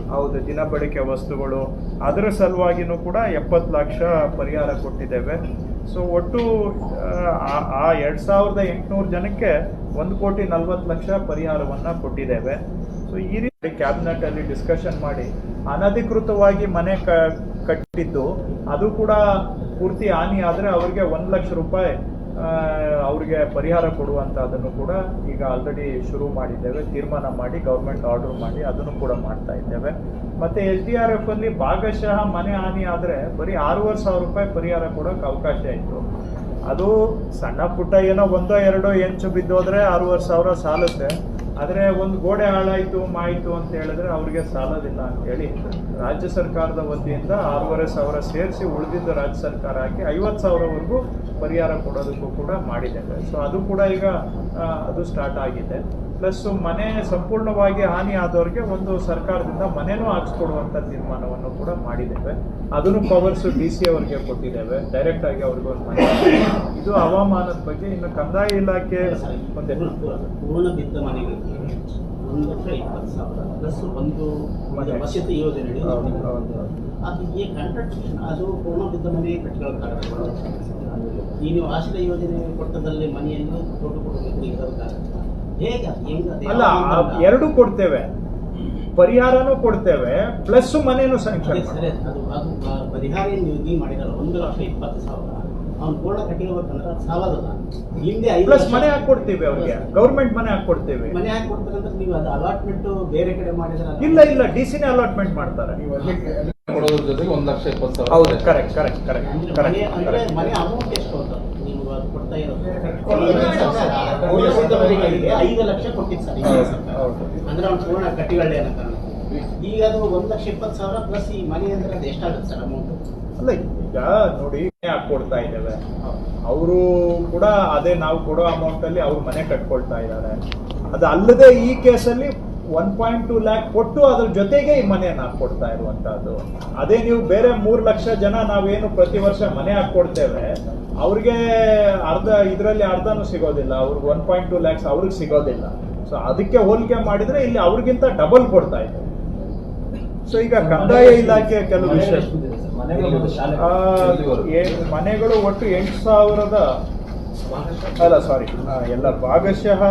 ಹೌದು ದಿನಬಳಕೆ ವಸ್ತುಗಳು. ಅದರ ಸಲುವಾಗಿನೂ ಕೂಡ ಎಪ್ಪತ್ತು ಲಕ್ಷ ಪರಿಹಾರ ಕೊಟ್ಟಿದ್ದೇವೆ. ಸೊ ಒಟ್ಟು ಆ, ಆ ಎರಡು ಸಾವಿರದ ಎಂಟುನೂರು ಜನಕ್ಕೆ ಒಂದು ಕೋಟಿ ನಲ್ವತ್ತು ಲಕ್ಷ ಪರಿಹಾರವನ್ನು ಕೊಟ್ಟಿದ್ದೇವೆ. ಸೊ ಈ ರೀತಿ ಕ್ಯಾಬಿನೆಟ್ ಅಲ್ಲಿ ಡಿಸ್ಕಷನ್ ಮಾಡಿ ಅನಧಿಕೃತವಾಗಿ ಮನೆ ಕಟ್ಟಿದ್ದು, ಅದು ಕೂಡ ಪೂರ್ತಿ ಹಾನಿ ಆದರೆ ಅವರಿಗೆ ಒಂದು ಲಕ್ಷ ರೂಪಾಯಿ ಅವ್ರಿಗೆ ಪರಿಹಾರ ಕೊಡುವಂಥದ್ದನ್ನು ಕೂಡ ಈಗ ಆಲ್ರೆಡಿ ಶುರು ಮಾಡಿದ್ದೇವೆ. ತೀರ್ಮಾನ ಮಾಡಿ ಗೌರ್ಮೆಂಟ್ ಆರ್ಡರ್ ಮಾಡಿ ಅದನ್ನು ಕೂಡ ಮಾಡ್ತಾ ಇದ್ದೇವೆ. ಮತ್ತೆ ಎಸ್ ಡಿ ಆರ್ ಎಫ್ ಅಲ್ಲಿ ಭಾಗಶಃ ಮನೆ ಹಾನಿ ಆದರೆ ಬರೀ ಆರೂವರೆ ಸಾವಿರ ರೂಪಾಯಿ ಪರಿಹಾರ ಕೊಡೋಕೆ ಅವಕಾಶ ಇತ್ತು. ಅದು ಸಣ್ಣ ಪುಟ್ಟ ಏನೋ ಒಂದೋ ಎರಡೋ ಎಂಚು ಬಿದ್ದೋದ್ರೆ ಆರೂವರೆ ಸಾವಿರ ಸಾಲುತ್ತೆ. ಆದರೆ ಒಂದು ಗೋಡೆ ಹಾಳಾಯಿತು, ಮಾಯಿತು ಅಂತ ಹೇಳಿದ್ರೆ ಅವ್ರಿಗೆ ಸಾಲೋದಿಲ್ಲ ಅಂತೇಳಿ ರಾಜ್ಯ ಸರ್ಕಾರದ ವತಿಯಿಂದ ಆರೂವರೆ ಸಾವಿರ ಸೇರಿಸಿ ಉಳಿದಿದ್ದ ರಾಜ್ಯ ಸರ್ಕಾರ ಹಾಕಿ ಐವತ್ತು ಸಾವಿರವರೆಗೂ ಪರಿಹಾರ ಕೊಡೋದಕ್ಕೂ ಕೂಡ ಮಾಡಿದ್ದೇವೆ ಸೊ ಅದು ಕೂಡ ಈಗ ಅದು ಸ್ಟಾರ್ಟ್ ಆಗಿದೆ. ಪ್ಲಸ್ ಮನೆ ಸಂಪೂರ್ಣವಾಗಿ ಹಾನಿ ಆದವ್ರಿಗೆ ಒಂದು ಸರ್ಕಾರದಿಂದ ಮನೆನೂ ಹಾಕ್ಸ್ಕೊಡುವಂತ ತೀರ್ಮಾನವನ್ನು ಕೂಡ ಮಾಡಿದ್ದೇವೆ ಅದನ್ನು ಪವರ್ಸ್ ಡಿ ಸಿ ಅವರಿಗೆ ಕೊಟ್ಟಿದ್ದೇವೆ ಡೈರೆಕ್ಟ್ ಆಗಿ ಅವ್ರಿಗೆ ಒಂದು ಮನೆ ಇದು ಹವಾಮಾನದ ಬಗ್ಗೆ ಇನ್ನು ಕಂದಾಯ ಇಲಾಖೆ ಪೂರ್ಣ ಬಿದ್ದ ಮನೆಗೆ ಒಂದು ಲಕ್ಷ ಇಪ್ಪತ್ತು ಸಾವಿರ ಪ್ಲಸ್ ಒಂದು. ವಸತಿ ಯೋಜನೆ. ಅದು ಈ ಕಾಂಟ್ರಾಕ್ಟ್ ಅದು ಪೂರ್ಣ ಬಿದ್ದ ಮನೆ ಕಟ್ಟಿಕೊಳ್ಳೋಕ್ಕಾಗಲ್ಲ ನೀನು ಆಶ್ರಯ ಯೋಜನೆ ಕೊಟ್ಟದಲ್ಲಿ ಮನೆಯನ್ನು ಕೊಟ್ಟು ಕೊಡಬೇಕು ಇರೋದಕ್ಕಾಗಲ್ಲ? ಅಲ್ಲ? ಎರಡು ಕೊಡ್ತೇವೆ. ಪರಿಹಾರನೂ ಕೊಡ್ತೇವೆ ಪ್ಲಸ್ ಮನೇನು ಸ್ಯಾಂಕ್ಷನ್ ಪರಿಹಾರ ನಿಗದಿ ಮಾಡಿರಲ್ಲ ಒಂದು ಲಕ್ಷ ಇಪ್ಪತ್ತು ಸಾವಿರ. ಅವ್ನು ಪೂರ್ಣ ಕಟ್ಟಿರ್ಬೇಕಂದ್ರೆ ಅದು ಸಾಲದಲ್ಲ. ಹಿಂದೆ ಪ್ಲಸ್ ಮನೆ ಹಾಕೊಡ್ತೀವಿ ಅವ್ರಿಗೆ. ಗೌರ್ಮೆಂಟ್ ಮನೆ ಹಾಕೊಡ್ತೀವಿ ಮನೆ ಹಾಕಿ ಕೊಡ್ತಾರಂದ್ರೆ ನೀವು ಅದು ಅಲಾಟ್ಮೆಂಟ್ ಬೇರೆ ಕಡೆ ಮಾಡಿದ್ರೆ ಇಲ್ಲ ಇಲ್ಲ ಡಿ ಸಿನೇ ಅಲಾಟ್ಮೆಂಟ್ ಮಾಡ್ತಾರೆ. ನೀವು ಅಲ್ಲಿ ಕೊಡೋದ್ರ ಜೊತೆಗೆ ಒಂದ್ ಲಕ್ಷ ಇಪ್ಪತ್ತು ಸಾವಿರ ಹೌದು ಕರೆಕ್ಟ್ ಕರೆಕ್ಟ್ ಕರೆಕ್ಟ್ ಕರೆಕ್ಟ್ ಮನೆ ಅಮೌಂಟ್ ಎಷ್ಟು ಅಂತ ನೀವು ಅದು ಕೊಡ್ತಾ ಇರೋದು ಕಟ್ಕೊಳ್ಳೋದು. ಪೂರ್ಣಸಿದ್ಧ ಮನೆಗಳಿಗೆ ಐದು ಲಕ್ಷ ಕೊಟ್ಟಿದ್ದು ಸರ್. ಅಂದ್ರೆ ಅವ್ನು ಪೂರ್ಣ ಕಟ್ಟಿಗಳೇ ಈಗ ಅದು ಒಂದು ಲಕ್ಷ ಇಪ್ಪತ್ತು ಸಾವಿರ ಪ್ಲಸ್ ಈ ಮನೆ ಅಂದ್ರೆ ಅದು ಎಷ್ಟಾಗುತ್ತೆ ಸರ್ ಅಮೌಂಟ್ ಅಲ್ಲ ಈಗ ನೋಡಿ ಹಾಕೊಡ್ತಾ ಇದ್ದೇವೆ. ಅವರು ಕೂಡ ಅದೇ ನಾವು ಕೊಡೋ ಅಮೌಂಟ್ ಅಲ್ಲಿ ಅವ್ರ ಮನೆ ಕಟ್ಕೊಳ್ತಾ ಇದ್ದಾರೆ. ಅದು ಅಲ್ಲದೆ ಈ ಕೇಸಲ್ಲಿ ಒನ್ ಪಾಯಿಂಟ್ ಟೂ ಲ್ಯಾಕ್ ಕೊಟ್ಟು ಅದ್ರ ಜೊತೆಗೆ ಈ ಮನೆಯನ್ನು ಹಾಕೊಡ್ತಾ ಇರುವಂತಹದ್ದು. ಅದೇ ನೀವು ಬೇರೆ ಮೂರು ಲಕ್ಷ ಜನ ನಾವೇನು ಪ್ರತಿ ವರ್ಷ ಮನೆ ಹಾಕೊಡ್ತೇವೆ ಅವ್ರಿಗೆ ಅರ್ಧ ಇದರಲ್ಲಿ ಅರ್ಧನೂ ಸಿಗೋದಿಲ್ಲ. ಅವ್ರಿಗೆ ಒನ್ ಪಾಯಿಂಟ್ ಟೂ ಲ್ಯಾಕ್ಸ್ ಅವ್ರಿಗೆ ಸಿಗೋದಿಲ್ಲ. ಸೊ ಅದಕ್ಕೆ ಹೋಲಿಕೆ ಮಾಡಿದ್ರೆ ಇಲ್ಲಿ ಅವ್ರಿಗಿಂತ ಡಬಲ್ ಕೊಡ್ತಾ ಇದೆ. ಸೊ ಈಗ ಕಂದಾಯ ಇಲಾಖೆ ಕೆಲವು ವಿಷಯ ಮನೆಗಳು ಒಟ್ಟು ಎಂಟು ಸಾವಿರದ ಅಲ್ಲ ಸಾರಿ ಎಲ್ಲ ಭಾಗಶಃ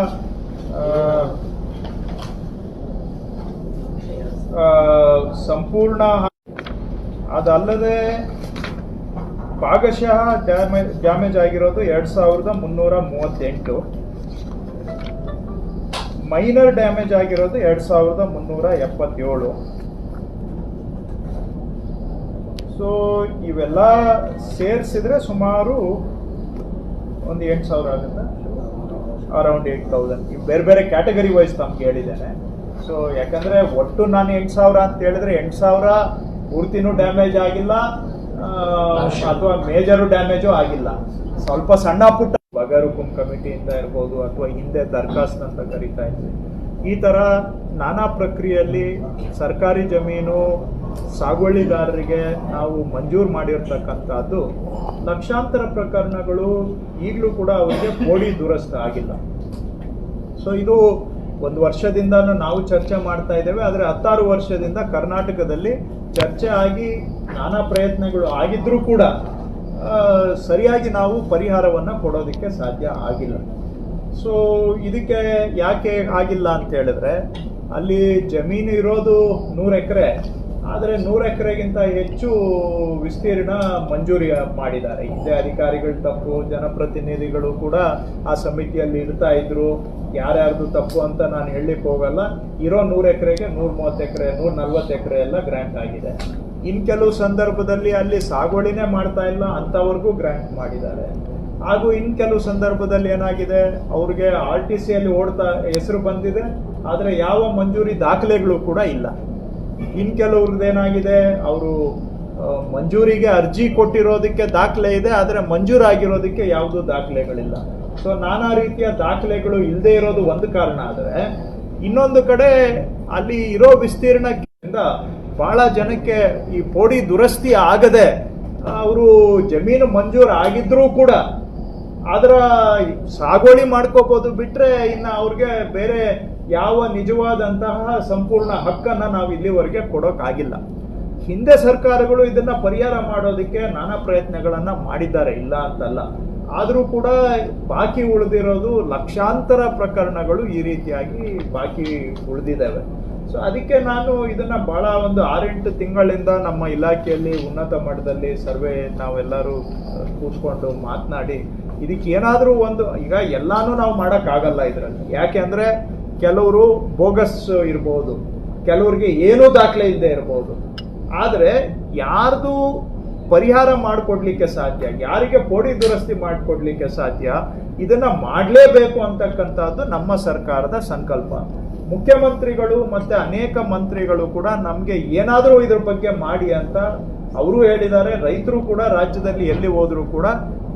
ಸಂಪೂರ್ಣ ಅದಲ್ಲದೆ ಭಾಗಶಃ ಡ್ಯಾಮೇಜ್ ಡ್ಯಾಮೇಜ್ ಆಗಿರೋದು ಎರಡು ಸಾವಿರದ ಮುನ್ನೂರ ಮೂವತ್ತೆಂಟು. ಮೈನರ್ ಡ್ಯಾಮೇಜ್ ಆಗಿರೋದು ಎರಡು ಸಾವಿರದ ಮುನ್ನೂರ ಎಪ್ಪತ್ತೇಳು. ಸೊ ಇವೆಲ್ಲ ಸೇರಿಸಿದ್ರೆ ಸುಮಾರು ಒಂದು ಎಂಟು ಸಾವಿರ ಆಗುತ್ತೆ. ಅರೌಂಡ್ ಏಟ್ ತೌಸಂಡ್ ಬೇರೆ ಬೇರೆ ಕ್ಯಾಟಗರಿ ವೈಸ್ ತಮ್ಗೆ ಹೇಳಿದ್ದೇನೆ. ಸೊ ಯಾಕಂದ್ರೆ ಒಟ್ಟು ನಾನು ಎಂಟು ಸಾವಿರ ಅಂತ ಹೇಳಿದ್ರೆ ಎಂಟು ಸಾವಿರ ಪೂರ್ತಿನೂ ಡ್ಯಾಮೇಜ್ ಆಗಿಲ್ಲ. ಅಥವಾ ಮೇಜರು ಡ್ಯಾಮೇಜು ಆಗಿಲ್ಲ. ಸ್ವಲ್ಪ ಸಣ್ಣ ಪುಟ್ಟ ಬಗರುಕುಂ ಕಮಿಟಿಯಿಂದ ಇರ್ಬೋದು ಅಥವಾ ಹಿಂದೆ ದರ್ಖಾಸ್ತ್ ಅಂತ ಕರಿತಾ ಇದ್ವಿ. ಈ ತರ ನಾನಾ ಪ್ರಕ್ರಿಯೆಯಲ್ಲಿ ಸರ್ಕಾರಿ ಜಮೀನು ಸಾಗುವಳಿದಾರರಿಗೆ ನಾವು ಮಂಜೂರು ಮಾಡಿರ್ತಕ್ಕಂಥದ್ದು ಲಕ್ಷಾಂತರ ಪ್ರಕರಣಗಳು ಈಗಲೂ ಕೂಡ ಅವರಿಗೆ ಕೋಡಿ ದುರಸ್ತ ಆಗಿಲ್ಲ. ಸೊ ಇದು ಒಂದು ವರ್ಷದಿಂದ ನಾವು ಚರ್ಚೆ ಮಾಡ್ತಾ ಇದ್ದೇವೆ, ಆದರೆ ಹತ್ತಾರು ವರ್ಷದಿಂದ ಕರ್ನಾಟಕದಲ್ಲಿ ಚರ್ಚೆ ಆಗಿ ನಾನಾ ಪ್ರಯತ್ನಗಳು ಆಗಿದ್ರೂ ಕೂಡ ಸರಿಯಾಗಿ ನಾವು ಪರಿಹಾರವನ್ನು ಕೊಡೋದಕ್ಕೆ ಸಾಧ್ಯ ಆಗಿಲ್ಲ. ಸೊ ಇದಕ್ಕೆ ಯಾಕೆ ಆಗಿಲ್ಲ ಅಂತ ಹೇಳಿದ್ರೆ, ಅಲ್ಲಿ ಜಮೀನು ಇರೋದು ನೂರು ಎಕರೆ, ಆದರೆ ನೂರು ಎಕರೆಗಿಂತ ಹೆಚ್ಚು ವಿಸ್ತೀರ್ಣ ಮಂಜೂರಿ ಮಾಡಿದ್ದಾರೆ. ಹಿಂದೆ ಅಧಿಕಾರಿಗಳು ತಪ್ಪು, ಜನಪ್ರತಿನಿಧಿಗಳು ಕೂಡ ಆ ಸಮಿತಿಯಲ್ಲಿ ಇರ್ತಾ ಇದ್ರು. ಯಾರ್ಯಾರ್ದು ತಪ್ಪು ಅಂತ ನಾನು ಹೇಳಲಿಕ್ಕೆ ಹೋಗಲ್ಲ. ಇರೋ ನೂರು ಎಕರೆಗೆ ನೂರ ಮೂವತ್ತು ಎಕರೆ, ನೂರ ನಲ್ವತ್ತು ಎಕರೆ ಎಲ್ಲ ಗ್ರ್ಯಾಂಟ್ ಆಗಿದೆ. ಇನ್ ಕೆಲವು ಸಂದರ್ಭದಲ್ಲಿ ಅಲ್ಲಿ ಸಾಗುವಳಿನೇ ಮಾಡ್ತಾ ಇಲ್ಲ ಅಂಥವ್ರಿಗೂ ಗ್ರ್ಯಾಂಟ್ ಮಾಡಿದ್ದಾರೆ. ಹಾಗೂ ಇನ್ ಕೆಲವು ಸಂದರ್ಭದಲ್ಲಿ ಏನಾಗಿದೆ, ಅವ್ರಿಗೆ ಆರ್ ಟಿ ಸಿಯಲ್ಲಿ ಓಡ್ತಾ ಹೆಸರು ಬಂದಿದೆ, ಆದರೆ ಯಾವ ಮಂಜೂರಿ ದಾಖಲೆಗಳು ಕೂಡ ಇಲ್ಲ. ಇನ್ ಕೆಲವ್ರದ್ದು ಏನಾಗಿದೆ, ಅವರು ಮಂಜೂರಿಗೆ ಅರ್ಜಿ ಕೊಟ್ಟಿರೋದಕ್ಕೆ ದಾಖಲೆ ಇದೆ, ಆದರೆ ಮಂಜೂರಾಗಿರೋದಕ್ಕೆ ಯಾವುದೂ ದಾಖಲೆಗಳಿಲ್ಲ. ಸೊ ನಾನಾ ರೀತಿಯ ದಾಖಲೆಗಳು ಇಲ್ಲದೆ ಇರೋದು ಒಂದು ಕಾರಣ ಆದರೆ, ಇನ್ನೊಂದು ಕಡೆ ಅಲ್ಲಿ ಇರೋ ವಿಸ್ತೀರ್ಣದಿಂದ ಬಹಳ ಜನಕ್ಕೆ ಈ ಪೋಡಿ ದುರಸ್ತಿ ಆಗದೆ ಅವರು ಜಮೀನು ಮಂಜೂರು ಆಗಿದ್ರೂ ಕೂಡ ಅದರ ಸಾಗುವಳಿ ಮಾಡ್ಕೋಬೋದು ಬಿಟ್ರೆ ಇನ್ನು ಅವ್ರಿಗೆ ಬೇರೆ ಯಾವ ನಿಜವಾದಂತಹ ಸಂಪೂರ್ಣ ಹಕ್ಕನ್ನ ನಾವು ಇಲ್ಲಿವರೆಗೆ ಕೊಡೋಕ್ಕಾಗಿಲ್ಲ ಹಿಂದೆ ಸರ್ಕಾರಗಳು ಇದನ್ನ ಪರಿಹಾರ ಮಾಡೋದಕ್ಕೆ ನಾನಾ ಪ್ರಯತ್ನಗಳನ್ನ ಮಾಡಿದ್ದಾರೆ, ಇಲ್ಲ ಅಂತಲ್ಲ. ಆದರೂ ಕೂಡ ಬಾಕಿ ಉಳಿದಿರೋದು ಲಕ್ಷಾಂತರ ಪ್ರಕರಣಗಳು ಈ ರೀತಿಯಾಗಿ ಬಾಕಿ ಉಳಿದಿದ್ದಾವೆ. ಸೊ ಅದಕ್ಕೆ ನಾನು ಇದನ್ನು ಭಾಳ ಒಂದು ಆರೆಂಟು ತಿಂಗಳಿಂದ ನಮ್ಮ ಇಲಾಖೆಯಲ್ಲಿ ಉನ್ನತ ಮಟ್ಟದಲ್ಲಿ ಸರ್ವೆ ನಾವೆಲ್ಲರೂ ಕೂತ್ಕೊಂಡು ಮಾತನಾಡಿ, ಇದಕ್ಕೆ ಏನಾದರೂ ಒಂದು, ಈಗ ಎಲ್ಲಾನು ನಾವು ಮಾಡೋಕ್ಕಾಗಲ್ಲ ಇದರಲ್ಲಿ. ಯಾಕೆ ಅಂದರೆ ಕೆಲವರು ಬೋಗಸ್ ಇರ್ಬೋದು, ಕೆಲವ್ರಿಗೆ ಏನೂ ದಾಖಲೆ ಇಲ್ಲದೆ ಇರ್ಬೋದು. ಆದರೆ ಯಾರ್ದು ಪರಿಹಾರ ಮಾಡಿಕೊಡ್ಲಿಕ್ಕೆ ಸಾಧ್ಯ, ಯಾರಿಗೆ ಪೋಡಿ ದುರಸ್ತಿ ಮಾಡಿಕೊಡ್ಲಿಕ್ಕೆ ಸಾಧ್ಯ, ಇದನ್ನ ಮಾಡಲೇಬೇಕು ಅಂತಕ್ಕಂಥದ್ದು ನಮ್ಮ ಸರ್ಕಾರದ ಸಂಕಲ್ಪ. ಮುಖ್ಯಮಂತ್ರಿಗಳು ಮತ್ತೆ ಅನೇಕ ಮಂತ್ರಿಗಳು ಕೂಡ ನಮಗೆ ಏನಾದರೂ ಇದ್ರ ಬಗ್ಗೆ ಮಾಡಿ ಅಂತ ಅವರು ಹೇಳಿದ್ದಾರೆ. ರೈತರು ಕೂಡ ರಾಜ್ಯದಲ್ಲಿ ಎಲ್ಲಿ ಹೋದ್ರು ಕೂಡ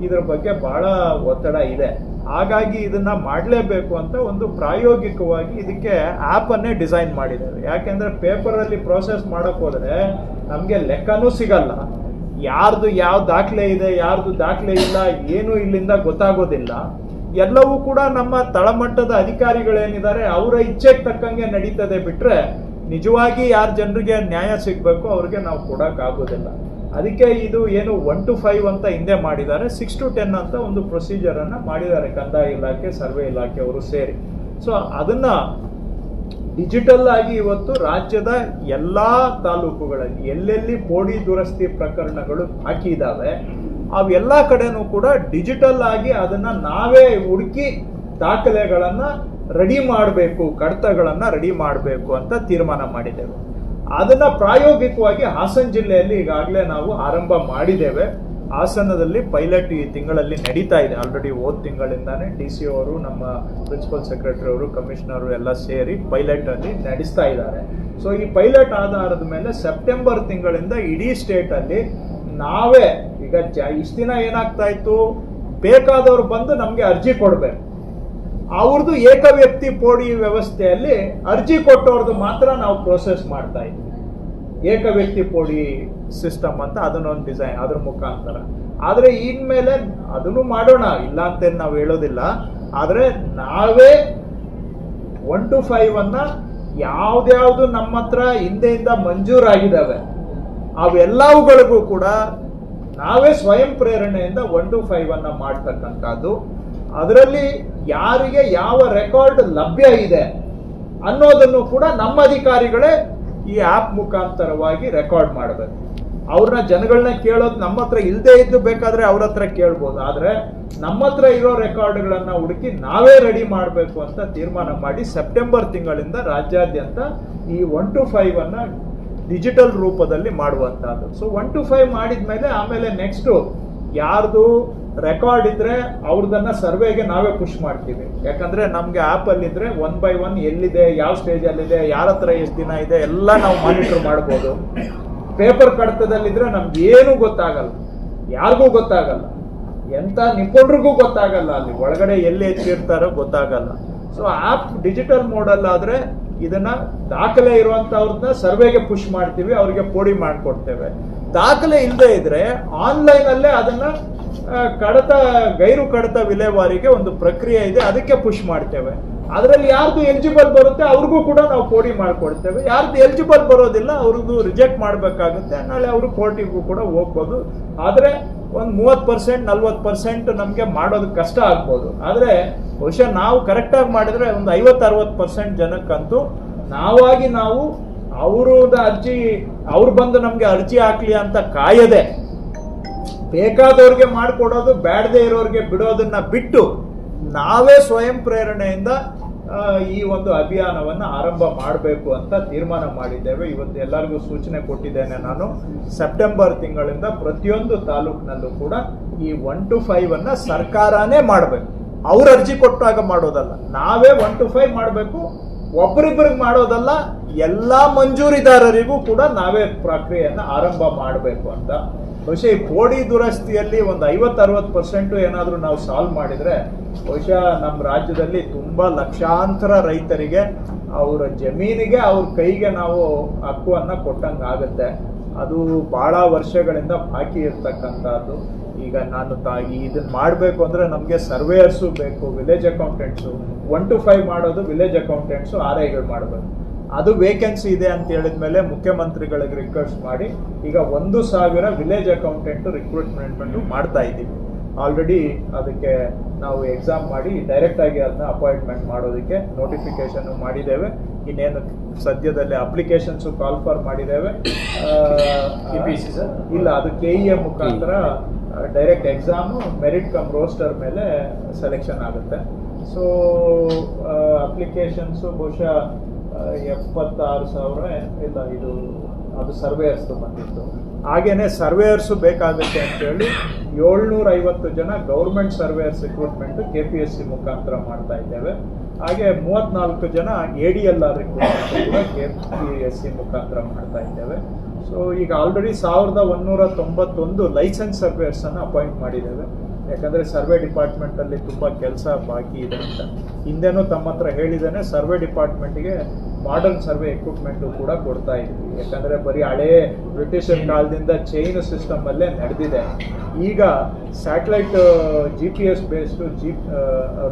ಇದ್ರ ಬಗ್ಗೆ ಬಹಳ ಒತ್ತಡ ಇದೆ. ಹಾಗಾಗಿ ಇದನ್ನ ಮಾಡಲೇಬೇಕು ಅಂತ ಒಂದು ಪ್ರಾಯೋಗಿಕವಾಗಿ ಇದಕ್ಕೆ ಆ್ಯಪನ್ನೇ ಡಿಸೈನ್ ಮಾಡಿದ್ದಾರೆ. ಯಾಕೆಂದ್ರೆ ಪೇಪರಲ್ಲಿ ಪ್ರೋಸೆಸ್ ಮಾಡಕ್ ನಮಗೆ ನಮ್ಗೆ ಲೆಕ್ಕನೂ ಸಿಗಲ್ಲ. ಯಾರ್ದು ಯಾವ ದಾಖಲೆ ಇದೆ, ಯಾರ್ದು ದಾಖಲೆ ಇಲ್ಲ, ಏನು ಇಲ್ಲಿಂದ ಗೊತ್ತಾಗೋದಿಲ್ಲ. ಎಲ್ಲವೂ ಕೂಡ ನಮ್ಮ ತಳಮಟ್ಟದ ಅಧಿಕಾರಿಗಳೇನಿದ್ದಾರೆ, ಅವರ ಇಚ್ಛೆಗೆ ತಕ್ಕಂಗೆ ನಡೀತದೆ ಬಿಟ್ರೆ ನಿಜವಾಗಿ ಯಾರ ಜನರಿಗೆ ನ್ಯಾಯ ಸಿಗಬೇಕು ಅವ್ರಿಗೆ ನಾವು ಕೊಡಕ್ ಆಗೋದಿಲ್ಲ ಅದಕ್ಕೆ ಇದು ಏನು ಒನ್ ಟು ಫೈವ್ ಅಂತ ಹಿಂದೆ ಮಾಡಿದ್ದಾರೆ, ಸಿಕ್ಸ್ ಟು ಟೆನ್ ಅಂತ ಒಂದು ಪ್ರೊಸೀಜರ್ ಅನ್ನ ಮಾಡಿದ್ದಾರೆ ಕಂದಾಯ ಇಲಾಖೆ, ಸರ್ವೆ ಇಲಾಖೆ ಅವರು ಸೇರಿ. ಸೊ ಅದನ್ನ ಡಿಜಿಟಲ್ ಆಗಿ ಇವತ್ತು ರಾಜ್ಯದ ಎಲ್ಲಾ ತಾಲೂಕುಗಳಲ್ಲಿ ಎಲ್ಲೆಲ್ಲಿ ಪೋಡಿ ದುರಸ್ತಿ ಪ್ರಕರಣಗಳು ಬಾಕಿ ಇದಾವೆ ಅವೆಲ್ಲ ಕಡೆನೂ ಕೂಡ ಡಿಜಿಟಲ್ ಆಗಿ ಅದನ್ನ ನಾವೇ ಹುಡುಕಿ ದಾಖಲೆಗಳನ್ನು ರೆಡಿ ಮಾಡಬೇಕು, ಕಡತಗಳನ್ನು ರೆಡಿ ಮಾಡಬೇಕು ಅಂತ ತೀರ್ಮಾನ ಮಾಡಿದ್ದೇವೆ. ಅದನ್ನ ಪ್ರಾಯೋಗಿಕವಾಗಿ ಹಾಸನ ಜಿಲ್ಲೆಯಲ್ಲಿ ಈಗಾಗಲೇ ನಾವು ಆರಂಭ ಮಾಡಿದ್ದೇವೆ. ಹಾಸನದಲ್ಲಿ ಪೈಲಟ್ ಈ ತಿಂಗಳಲ್ಲಿ ನಡೀತಾ ಇದೆ. ಆಲ್ರೆಡಿ ಹೋದ ತಿಂಗಳಿಂದಾನೇ ಡಿ ಸಿ ಅವರು, ನಮ್ಮ ಪ್ರಿನ್ಸಿಪಲ್ ಸೆಕ್ರೆಟರಿ ಅವರು ಕಮಿಷನರು ಎಲ್ಲ ಸೇರಿ ಪೈಲಟ್ ಅಲ್ಲಿ ನಡೆಸ್ತಾ ಇದ್ದಾರೆ. ಸೊ ಈ ಪೈಲಟ್ ಆಧಾರದ ಮೇಲೆ ಸೆಪ್ಟೆಂಬರ್ ತಿಂಗಳಿಂದ ಇಡೀ ಸ್ಟೇಟ್ ಅಲ್ಲಿ ನಾವೇ, ಈಗ ಜ, ಇಷ್ಟು ದಿನ ಏನಾಗ್ತಾ ಇತ್ತು? ಬೇಕಾದವ್ರು ಬಂದು ನಮಗೆ ಅರ್ಜಿ ಕೊಡ್ಬೇಕು. ಅವ್ರದ್ದು ಏಕ ವ್ಯಕ್ತಿ ಪೋಡಿ ವ್ಯವಸ್ಥೆಯಲ್ಲಿ ಅರ್ಜಿ ಕೊಟ್ಟವ್ರದ್ದು ಮಾತ್ರ ನಾವು ಪ್ರೋಸೆಸ್ ಮಾಡ್ತಾ ಇದ್ವಿ. ಏಕ ವ್ಯಕ್ತಿ ಪೋಡಿ ಸಿಸ್ಟಮ್ ಅಂತ ಅದನ್ನೊಂದು ಡಿಸೈನ್ ಅದ್ರ ಮುಖಾಂತರ. ಆದರೆ ಇನ್ಮೇಲೆ ಅದನ್ನು ಮಾಡೋಣ ಇಲ್ಲ ಅಂತೇನು ನಾವು ಹೇಳೋದಿಲ್ಲ. ಆದರೆ ನಾವೇ ಒನ್ ಟು ಫೈವ್ ಅನ್ನ ಯಾವ್ದ್ಯಾವ್ದು ನಮ್ಮ ಹತ್ರ ಹಿಂದೆಯಿಂದ ಮಂಜೂರಾಗಿದ್ದಾವೆ ಅವೆಲ್ಲವುಗಳಿಗೂ ಕೂಡ ನಾವೇ ಸ್ವಯಂ ಪ್ರೇರಣೆಯಿಂದ ಒನ್ ಟು ಫೈವ್ ಅನ್ನ ಮಾಡ್ತಕ್ಕಂಥದ್ದು. ಅದರಲ್ಲಿ ಯಾರಿಗೆ ಯಾವ ರೆಕಾರ್ಡ್ ಲಭ್ಯ ಇದೆ ಅನ್ನೋದನ್ನು ಕೂಡ ನಮ್ಮ ಅಧಿಕಾರಿಗಳೇ ಈ ಆ್ಯಪ್ ಮುಖಾಂತರವಾಗಿ ರೆಕಾರ್ಡ್ ಮಾಡಬೇಕು. ಅವ್ರನ್ನ ಜನಗಳನ್ನ ಕೇಳೋದು ನಮ್ಮ ಹತ್ರ ಇಲ್ಲದೆ ಇದ್ದು ಬೇಕಾದ್ರೆ ಅವ್ರ ಹತ್ರ ಕೇಳ್ಬೋದು. ಆದ್ರೆ ನಮ್ಮ ಹತ್ರ ಇರೋ ರೆಕಾರ್ಡ್ಗಳನ್ನ ಹುಡುಕಿ ನಾವೇ ರೆಡಿ ಮಾಡಬೇಕು ಅಂತ ತೀರ್ಮಾನ ಮಾಡಿ ಸೆಪ್ಟೆಂಬರ್ ತಿಂಗಳಿಂದ ರಾಜ್ಯಾದ್ಯಂತ ಈ ಒನ್ ಟು ಫೈವ್ ಅನ್ನ ಡಿಜಿಟಲ್ ರೂಪದಲ್ಲಿ ಮಾಡುವಂತಹದ್ದು. ಸೊ ಒನ್ ಟು ಫೈವ್ ಮಾಡಿದ್ಮೇಲೆ ಆಮೇಲೆ ನೆಕ್ಸ್ಟು ಯಾರ್ದು ರೆಕಾರ್ಡ್ ಇದ್ರೆ ಅವ್ರದನ್ನ ಸರ್ವೆಗೆ ನಾವೇ ಪುಷ್ ಮಾಡ್ತೀವಿ. ಯಾಕಂದ್ರೆ ನಮ್ಗೆ ಆಪ್ ಅಲ್ಲಿ ಇದ್ರೆ ಒನ್ ಬೈ ಒನ್ ಎಲ್ಲಿದೆ, ಯಾವ ಸ್ಟೇಜ್ ಅಲ್ಲಿದೆ, ಯಾರ ಹತ್ರ ಎಷ್ಟು ದಿನ ಇದೆ, ಎಲ್ಲ ನಾವು ಮಾನಿಟರ್ ಮಾಡ್ಬೋದು. ಪೇಪರ್ ಕಡತದಲ್ಲಿದ್ರೆ ನಮ್ಗೆ ಏನು ಗೊತ್ತಾಗಲ್ಲ. ಯಾರಿಗೂ ಗೊತ್ತಾಗಲ್ಲ. ಎಂತ ನಿಪುಣರಿಗೂ ಗೊತ್ತಾಗಲ್ಲ ಅಲ್ಲಿ. ಒಳಗಡೆ ಎಲ್ಲಿ ಹೆಚ್ಚಿರ್ತಾರೋ ಗೊತ್ತಾಗಲ್ಲ. ಸೊ ಆಪ್ ಡಿಜಿಟಲ್ ಮೋಡಲ್ ಆದ್ರೆ ಇದನ್ನ ದಾಖಲೆ ಇರುವಂತವ್ರನ್ನ ಸರ್ವೆಗೆ ಪುಷ್ ಮಾಡ್ತೀವಿ, ಅವ್ರಿಗೆ ಪೋಡಿ ಮಾಡ್ಕೊಡ್ತೇವೆ. ದಾಖಲೆ ಇಲ್ಲದೆ ಇದ್ರೆ ಆನ್ಲೈನ್ ಅಲ್ಲೇ ಅದನ್ನ ಕಡತ, ಗೈರು ಕಡತ ವಿಲೇವಾರಿಗೆ ಒಂದು ಪ್ರಕ್ರಿಯೆ ಇದೆ, ಅದಕ್ಕೆ ಪುಷ್ ಮಾಡ್ತೇವೆ. ಅದರಲ್ಲಿ ಯಾರ್ದು ಎಲಿಜಿಬಲ್ ಬರುತ್ತೆ, ಅವ್ರಿಗೂ ಕೂಡ ನಾವು ಪೋಡಿ ಮಾಡ್ಕೊಡ್ತೇವೆ. ಯಾರ್ದು ಎಲಿಜಿಬಲ್ ಬರೋದಿಲ್ಲ ಅವ್ರದ್ದು ರಿಜೆಕ್ಟ್ ಮಾಡಬೇಕಾಗುತ್ತೆ. ನಾಳೆ ಅವರು ಕೋರ್ಟಿಗೂ ಕೂಡ ಹೋಗ್ಬೋದು. ಆದರೆ ಒಂದು ಮೂವತ್ತು ಪರ್ಸೆಂಟ್, ನಲ್ವತ್ತು ಪರ್ಸೆಂಟ್ ನಮಗೆ ಮಾಡೋದು ಕಷ್ಟ ಆಗ್ಬೋದು. ಆದರೆ ಬಹುಶಃ ನಾವು ಕರೆಕ್ಟಾಗಿ ಮಾಡಿದ್ರೆ ಒಂದು ಐವತ್ತು, ಅರವತ್ತು ಪರ್ಸೆಂಟ್ ಜನಕ್ಕಂತೂ ನಾವಾಗಿ ನಾವು ಅವ್ರದ ಅರ್ಜಿ, ಅವ್ರು ಬಂದು ನಮಗೆ ಅರ್ಜಿ ಹಾಕ್ಲಿ ಅಂತ ಕಾಯದೆ ಬೇಕಾದವ್ರಿಗೆ ಮಾಡಿಕೊಡೋದು, ಬ್ಯಾಡದೆ ಇರೋರಿಗೆ ಬಿಡೋದನ್ನ ಬಿಟ್ಟು ನಾವೇ ಸ್ವಯಂ ಪ್ರೇರಣೆಯಿಂದ ಈ ಒಂದು ಅಭಿಯಾನವನ್ನು ಆರಂಭ ಮಾಡಬೇಕು ಅಂತ ತೀರ್ಮಾನ ಮಾಡಿದ್ದೇವೆ. ಇವತ್ತು ಎಲ್ಲರಿಗೂ ಸೂಚನೆ ಕೊಟ್ಟಿದ್ದೇನೆ ನಾನು. ಸೆಪ್ಟೆಂಬರ್ ತಿಂಗಳಿಂದ ಪ್ರತಿಯೊಂದು ತಾಲೂಕಿನಲ್ಲೂ ಕೂಡ ಈ ಒನ್ ಟು ಫೈವ್ ಅನ್ನ ಸರ್ಕಾರನೇ ಮಾಡಬೇಕು. ಅವ್ರ ಅರ್ಜಿ ಕೊಟ್ಟಾಗ ಮಾಡೋದಲ್ಲ. ನಾವೇ ಒನ್ ಟು ಫೈವ್ ಮಾಡಬೇಕು. ಒಬ್ಬರಿಬ್ಬರಿಗೆ ಮಾಡೋದಲ್ಲ, ಎಲ್ಲ ಮಂಜೂರಿದಾರರಿಗೂ ಕೂಡ ನಾವೇ ಪ್ರಕ್ರಿಯೆಯನ್ನ ಆರಂಭ ಮಾಡಬೇಕು ಅಂತ. ಬಹುಶಃ ಈ ಪೋಡಿ ದುರಸ್ತಿಯಲ್ಲಿ ಒಂದು ಐವತ್ತು ಅರವತ್ತು ಪರ್ಸೆಂಟು ಏನಾದರೂ ನಾವು ಸಾಲ್ವ್ ಮಾಡಿದ್ರೆ, ಬಹುಶಃ ನಮ್ಮ ರಾಜ್ಯದಲ್ಲಿ ತುಂಬಾ ಲಕ್ಷಾಂತರ ರೈತರಿಗೆ, ಅವರ ಜಮೀನಿಗೆ, ಅವ್ರ ಕೈಗೆ ನಾವು ಹಕ್ಕುವನ್ನ ಕೊಟ್ಟಂಗೆ ಆಗುತ್ತೆ ಅದು ಬಹಳ ವರ್ಷಗಳಿಂದ ಬಾಕಿ ಇರ್ತಕ್ಕಂಥದ್ದು. ಈಗ ನಾನು ತಾ ಇದನ್ನ ಮಾಡಬೇಕು ಅಂದ್ರೆ ನಮಗೆ ಸರ್ವೇಯರ್ಸು ಬೇಕು village accountants one two five ಮಾಡೋದು ವಿಲೇಜ್ ಅಕೌಂಟೆಂಟ್ಸು ಆರ್ ಐಗಳು ಮಾಡಬೇಕು ಅದು ವೇಕೆನ್ಸಿ ಇದೆ ಅಂತ ಹೇಳಿದ್ಮೇಲೆ ಮುಖ್ಯಮಂತ್ರಿಗಳಿಗೆ ರಿಕ್ವೆಸ್ಟ್ ಮಾಡಿ, ಈಗ ಒಂದು ಸಾವಿರ ವಿಲೇಜ್ ಅಕೌಂಟೆಂಟ್ ರಿಕ್ರೂಟ್ಮೆಂಟ್ ಮಾಡ್ತಾ ಇದ್ದೀವಿ. ಆಲ್ರೆಡಿ ಅದಕ್ಕೆ ನಾವು ಎಕ್ಸಾಮ್ ಮಾಡಿ ಡೈರೆಕ್ಟಾಗಿ ಅದನ್ನ ಅಪಾಯಿಂಟ್ಮೆಂಟ್ ಮಾಡೋದಕ್ಕೆ ನೋಟಿಫಿಕೇಶನ್ ಮಾಡಿದ್ದೇವೆ. ಇನ್ನೇನು ಸದ್ಯದಲ್ಲಿ ಅಪ್ಲಿಕೇಶನ್ಸ್ ಕಾಲ್ ಫಾರ್ ಮಾಡಿದ್ದೇವೆ. C sir. ಇಲ್ಲ ಅದು ಕೆ ಇ ಎ ಮುಖಾಂತರ direct exam merit cum roster ಮೇಲೆ ಸೆಲೆಕ್ಷನ್ ಆಗುತ್ತೆ. ಸೊ ಅಪ್ಲಿಕೇಶನ್ಸು ಬಹುಶಃ ಎಪ್ಪತ್ತಾರು ಸಾವಿರ ಇಲ್ಲ ಇದು ಅದು ಸರ್ವೇಯರ್ಸ್ದು ಬಂದಿತ್ತು ಹಾಗೇನೆ ಸರ್ವೇಯರ್ಸು ಬೇಕಾಗುತ್ತೆ ಅಂತೇಳಿ ಏಳ್ನೂರ ಐವತ್ತು ಜನ government surveyors recruitment K P S C ಮುಖಾಂತರ ಮಾಡ್ತಾ ಇದ್ದೇವೆ. ಹಾಗೆ ಮೂವತ್ನಾಲ್ಕು ಜನ A D L R K P S C ಮುಖಾಂತರ ಮಾಡ್ತಾ ಇದ್ದೇವೆ. ಸೊ ಈಗ ಆಲ್ರೆಡಿ ಸಾವಿರದ ಒಂದೂರ ತೊಂಬತ್ತೊಂದು ಲೈಸೆನ್ಸ್ ಸರ್ವೇರ್ಸನ್ನು ಅಪಾಯಿಂಟ್ ಮಾಡಿದ್ದೇವೆ. ಯಾಕಂದರೆ ಸರ್ವೆ ಡಿಪಾರ್ಟ್ಮೆಂಟಲ್ಲಿ ತುಂಬಾ ಕೆಲಸ ಬಾಕಿ ಇದೆ ಅಂತ. ಹಿಂದೆನೂ ತಮ್ಮ ಹತ್ರ ಹೇಳಿದ್ದೇನೆ ಸರ್ವೆ ಡಿಪಾರ್ಟ್ಮೆಂಟ್ಗೆ ಮಾಡರ್ನ್ ಸರ್ವೆ ಎಕ್ವಿಪ್ಮೆಂಟ್ ಕೂಡ ಕೊಡ್ತಾ ಇದ್ವಿ. ಯಾಕಂದ್ರೆ ಬರೀ ಹಳೇ ಬ್ರಿಟಿಷರ್ ಕಾಲದಿಂದ ಚೈನ್ ಸಿಸ್ಟಮ್ ಅಲ್ಲೇ ನಡೆದಿದೆ. ಈಗ satellite G P S based G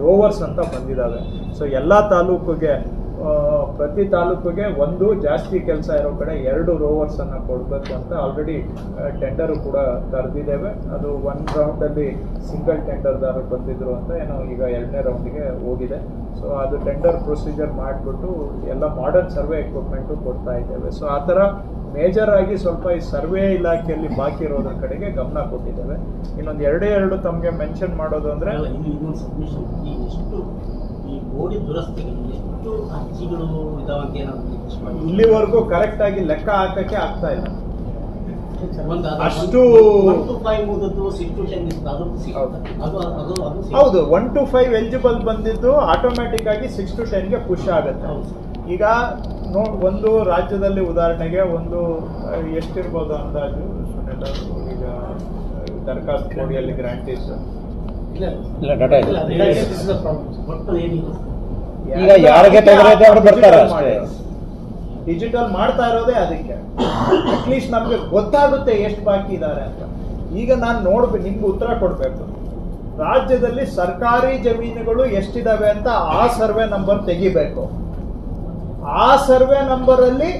rovers ಅಂತ ಬಂದಿದ್ದಾವೆ ಸೊ ಎಲ್ಲ ತಾಲೂಕಿಗೆ ಪ್ರತಿ ತಾಲೂಕಿಗೆ ಒಂದು ಜಾಸ್ತಿ ಕೆಲಸ ಇರೋ ಕಡೆ ಎರಡು ರೋವರ್ಸ್ ಅನ್ನ ಕೊಡಬೇಕು ಅಂತ ಆಲ್ರೆಡಿ ಟೆಂಡರ್ ಕೂಡ ಕರೆದಿದ್ದೇವೆ ಅದು ಒನ್ ರೌಂಡ್ ಅಲ್ಲಿ ಸಿಂಗಲ್ ಟೆಂಡರ್ದಾರರು ಬಂದಿದ್ರು ಅಂತ ಏನೋ ಈಗ ಎರಡನೇ ರೌಂಡಿಗೆ ಹೋಗಿದೆ. ಸೊ ಅದು ಟೆಂಡರ್ ಪ್ರೊಸೀಜರ್ ಮಾಡಿಬಿಟ್ಟು ಎಲ್ಲ ಮಾಡರ್ನ್ ಸರ್ವೆ ಎಕ್ವಿಪ್ಮೆಂಟು ಕೊಡ್ತಾ ಇದ್ದೇವೆ. ಸೊ ಆ ಥರ ಮೇಜರ್ ಆಗಿ ಸ್ವಲ್ಪ ಈ ಸರ್ವೆ ಇಲಾಖೆಯಲ್ಲಿ ಬಾಕಿ ಇರೋದ್ರ ಕಡೆಗೆ ಗಮನ ಕೊಟ್ಟಿದ್ದೇವೆ. ಇನ್ನೊಂದು ಎರಡೇ ಎರಡು ತಮಗೆ ಮೆನ್ಷನ್ ಮಾಡೋದು ಅಂದ್ರೆ ಈ ಈ ದುರಸ್ತಿಗೆ ಇಲ್ಲಿವರೆಗೂ ಕರೆಕ್ಟ್ ಆಗಿ ಲೆಕ್ಕ ಹಾಕಕ್ಕೆ ಆಗ್ತಾ ಇಲ್ಲ. ಅಷ್ಟು-. ಹೌದು. ಒನ್ ಟು ಫೈವ್ ಎಲಿಜಿಬಲ್ ಬಂದಿದ್ದು ಆಟೋಮ್ಯಾಟಿಕ್ ಆಗಿ ಸಿಕ್ಸ್ ಟು ಟೆನ್ಗೆ ಪುಷ್ ಆಗುತ್ತೆ. ಹೌದು. ಈಗ ನೋ ಒಂದು ರಾಜ್ಯದಲ್ಲಿ ಉದಾಹರಣೆಗೆ ಒಂದು ಎಷ್ಟಿರ್ಬೋದು ಅಂದಾಜು? ಈಗ ದರಖಾಸ್ತು ಕೋಡಿಯಲ್ಲಿ ಗ್ರಾಂಟೀಸ್ ಇಲ್ಲ ಇಲ್ಲ, ಈಗ ಯಾರಿಗೆ ತೊಂದರೆ ಅವ್ರು ಬರ್ತಾರೆ ಅಷ್ಟೇ. ಡಿಜಿಟಲ್ ಮಾಡ್ತಾ ಇರೋದೇ ಅದಕ್ಕೆ. ಅಟ್ಲೀಸ್ಟ್ ನಮ್ಗೆ ಗೊತ್ತಾಗುತ್ತೆ ಎಷ್ಟು ಬಾಕಿ ಇದ್ದಾರೆ ಅಂತ. ಈಗ ನಾನು ನೋಡ್ಬೇಕು ನಿಮ್ಗೆ ಉತ್ತರ ಕೊಡ್ಬೇಕು. ರಾಜ್ಯದಲ್ಲಿ ಸರ್ಕಾರಿ ಜಮೀನುಗಳು ಎಷ್ಟಿದಾವೆ ಅಂತ ಆ ಸರ್ವೆ ನಂಬರ್ ತೆಗಿಬೇಕು. ಆ ಸರ್ವೆ ನಂಬರ್ ಅಲ್ಲಿ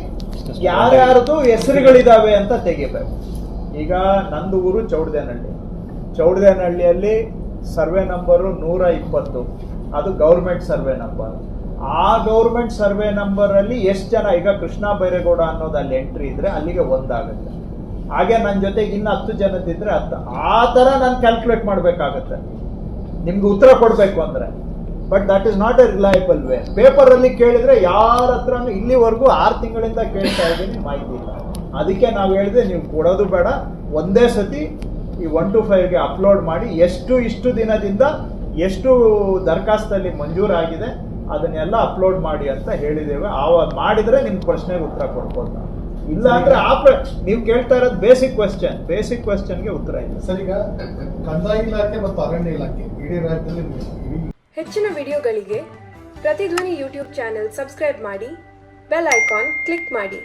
ಯಾರ್ಯಾರದು ಹೆಸರುಗಳಿದಾವೆ ಅಂತ ತೆಗಿಬೇಕು. ಈಗ ನಂದು ಊರು ಚೌಡದೇನಹಳ್ಳಿ. ಚೌಡದೇನಹಳ್ಳಿಯಲ್ಲಿ ಸರ್ವೆ ನಂಬರು ನೂರ ಇಪ್ಪತ್ತು. ಅದು ಗೌರ್ಮೆಂಟ್ ಸರ್ವೆ ನಂಬರ್. ಆ ಗೌರ್ಮೆಂಟ್ ಸರ್ವೆ ನಂಬರ್ ಅಲ್ಲಿ ಎಷ್ಟು ಜನ, ಈಗ ಕೃಷ್ಣ ಬೈರೇಗೌಡ ಅನ್ನೋದು ಅಲ್ಲಿ ಎಂಟ್ರಿ ಇದ್ರೆ ಅಲ್ಲಿಗೆ ಒಂದಾಗುತ್ತೆ. ಹಾಗೆ ನನ್ನ ಜೊತೆಗೆ ಇನ್ನು ಹತ್ತು ಜನದಿದ್ರೆ ಹತ್ತು. ಆ ಥರ ನಾನು ಕ್ಯಾಲ್ಕುಲೇಟ್ ಮಾಡಬೇಕಾಗತ್ತೆ. ನಿಮ್ಗೆ ಉತ್ತರ ಕೊಡಬೇಕು ಅಂದ್ರೆ. But that is not a reliable way ಪೇಪರಲ್ಲಿ ಕೇಳಿದ್ರೆ ಯಾರ ಹತ್ರನೂ ಇಲ್ಲಿವರೆಗೂ ಆರು ತಿಂಗಳಿಂದ ಕೇಳ್ತಾ ಇದ್ದೀನಿ, ಮಾಹಿತಿ ಇಲ್ಲ. ಅದಕ್ಕೆ ನಾವು ಹೇಳಿದ್ರೆ ನೀವು ಕೊಡೋದು ಬೇಡ. ಒಂದೇ ಸತಿ ಈ ಒನ್ ಟು ಫೈವ್ಗೆ ಅಪ್ಲೋಡ್ ಮಾಡಿ, ಎಷ್ಟು ಇಷ್ಟು ದಿನದಿಂದ ಎಷ್ಟು ದರಖಾಸ್ತಲ್ಲಿ ಮಂಜೂರಾಗಿದೆ ಅದನ್ನೆಲ್ಲ ಅಪ್ಲೋಡ್ ಮಾಡಿ ಅಂತ ಹೇಳಿದ್ದೇವೆ. ಆವಾಗ ಮಾಡಿದ್ರೆ ನಿಮ್ಮ ಪ್ರಶ್ನೆಗೆ ಉತ್ತರ ಕೊಡ್ಬೋದು. ಇಲ್ಲ ಅಂದ್ರೆ ಆ ಪ್ರ ನೀವು ಕೇಳ್ತಾ ಇರೋದು ಬೇಸಿಕ್ ಕ್ವೆಶ್ಚನ್ ಬೇಸಿಕ್ ಕ್ವೆಶ್ಚನ್ಗೆ ಉತ್ತರ ಇಲ್ಲ. ಸರ್ ಈಗ ಕಂದಾಯ ಇಲಾಖೆ ಮತ್ತು ಅರಣ್ಯ ಇಲಾಖೆ ಇಡೀ ರಾಜ್ಯದಲ್ಲಿ ಹೆಚ್ಚಿನ ವಿಡಿಯೋಗಳಿಗೆ ಪ್ರತಿಧ್ವನಿ ಯೂಟ್ಯೂಬ್ ಚಾನೆಲ್ ಸಬ್ಸ್ಕ್ರೈಬ್ ಮಾಡಿ ಬೆಲ್ ಐಕಾನ್ ಕ್ಲಿಕ್ ಮಾಡಿ.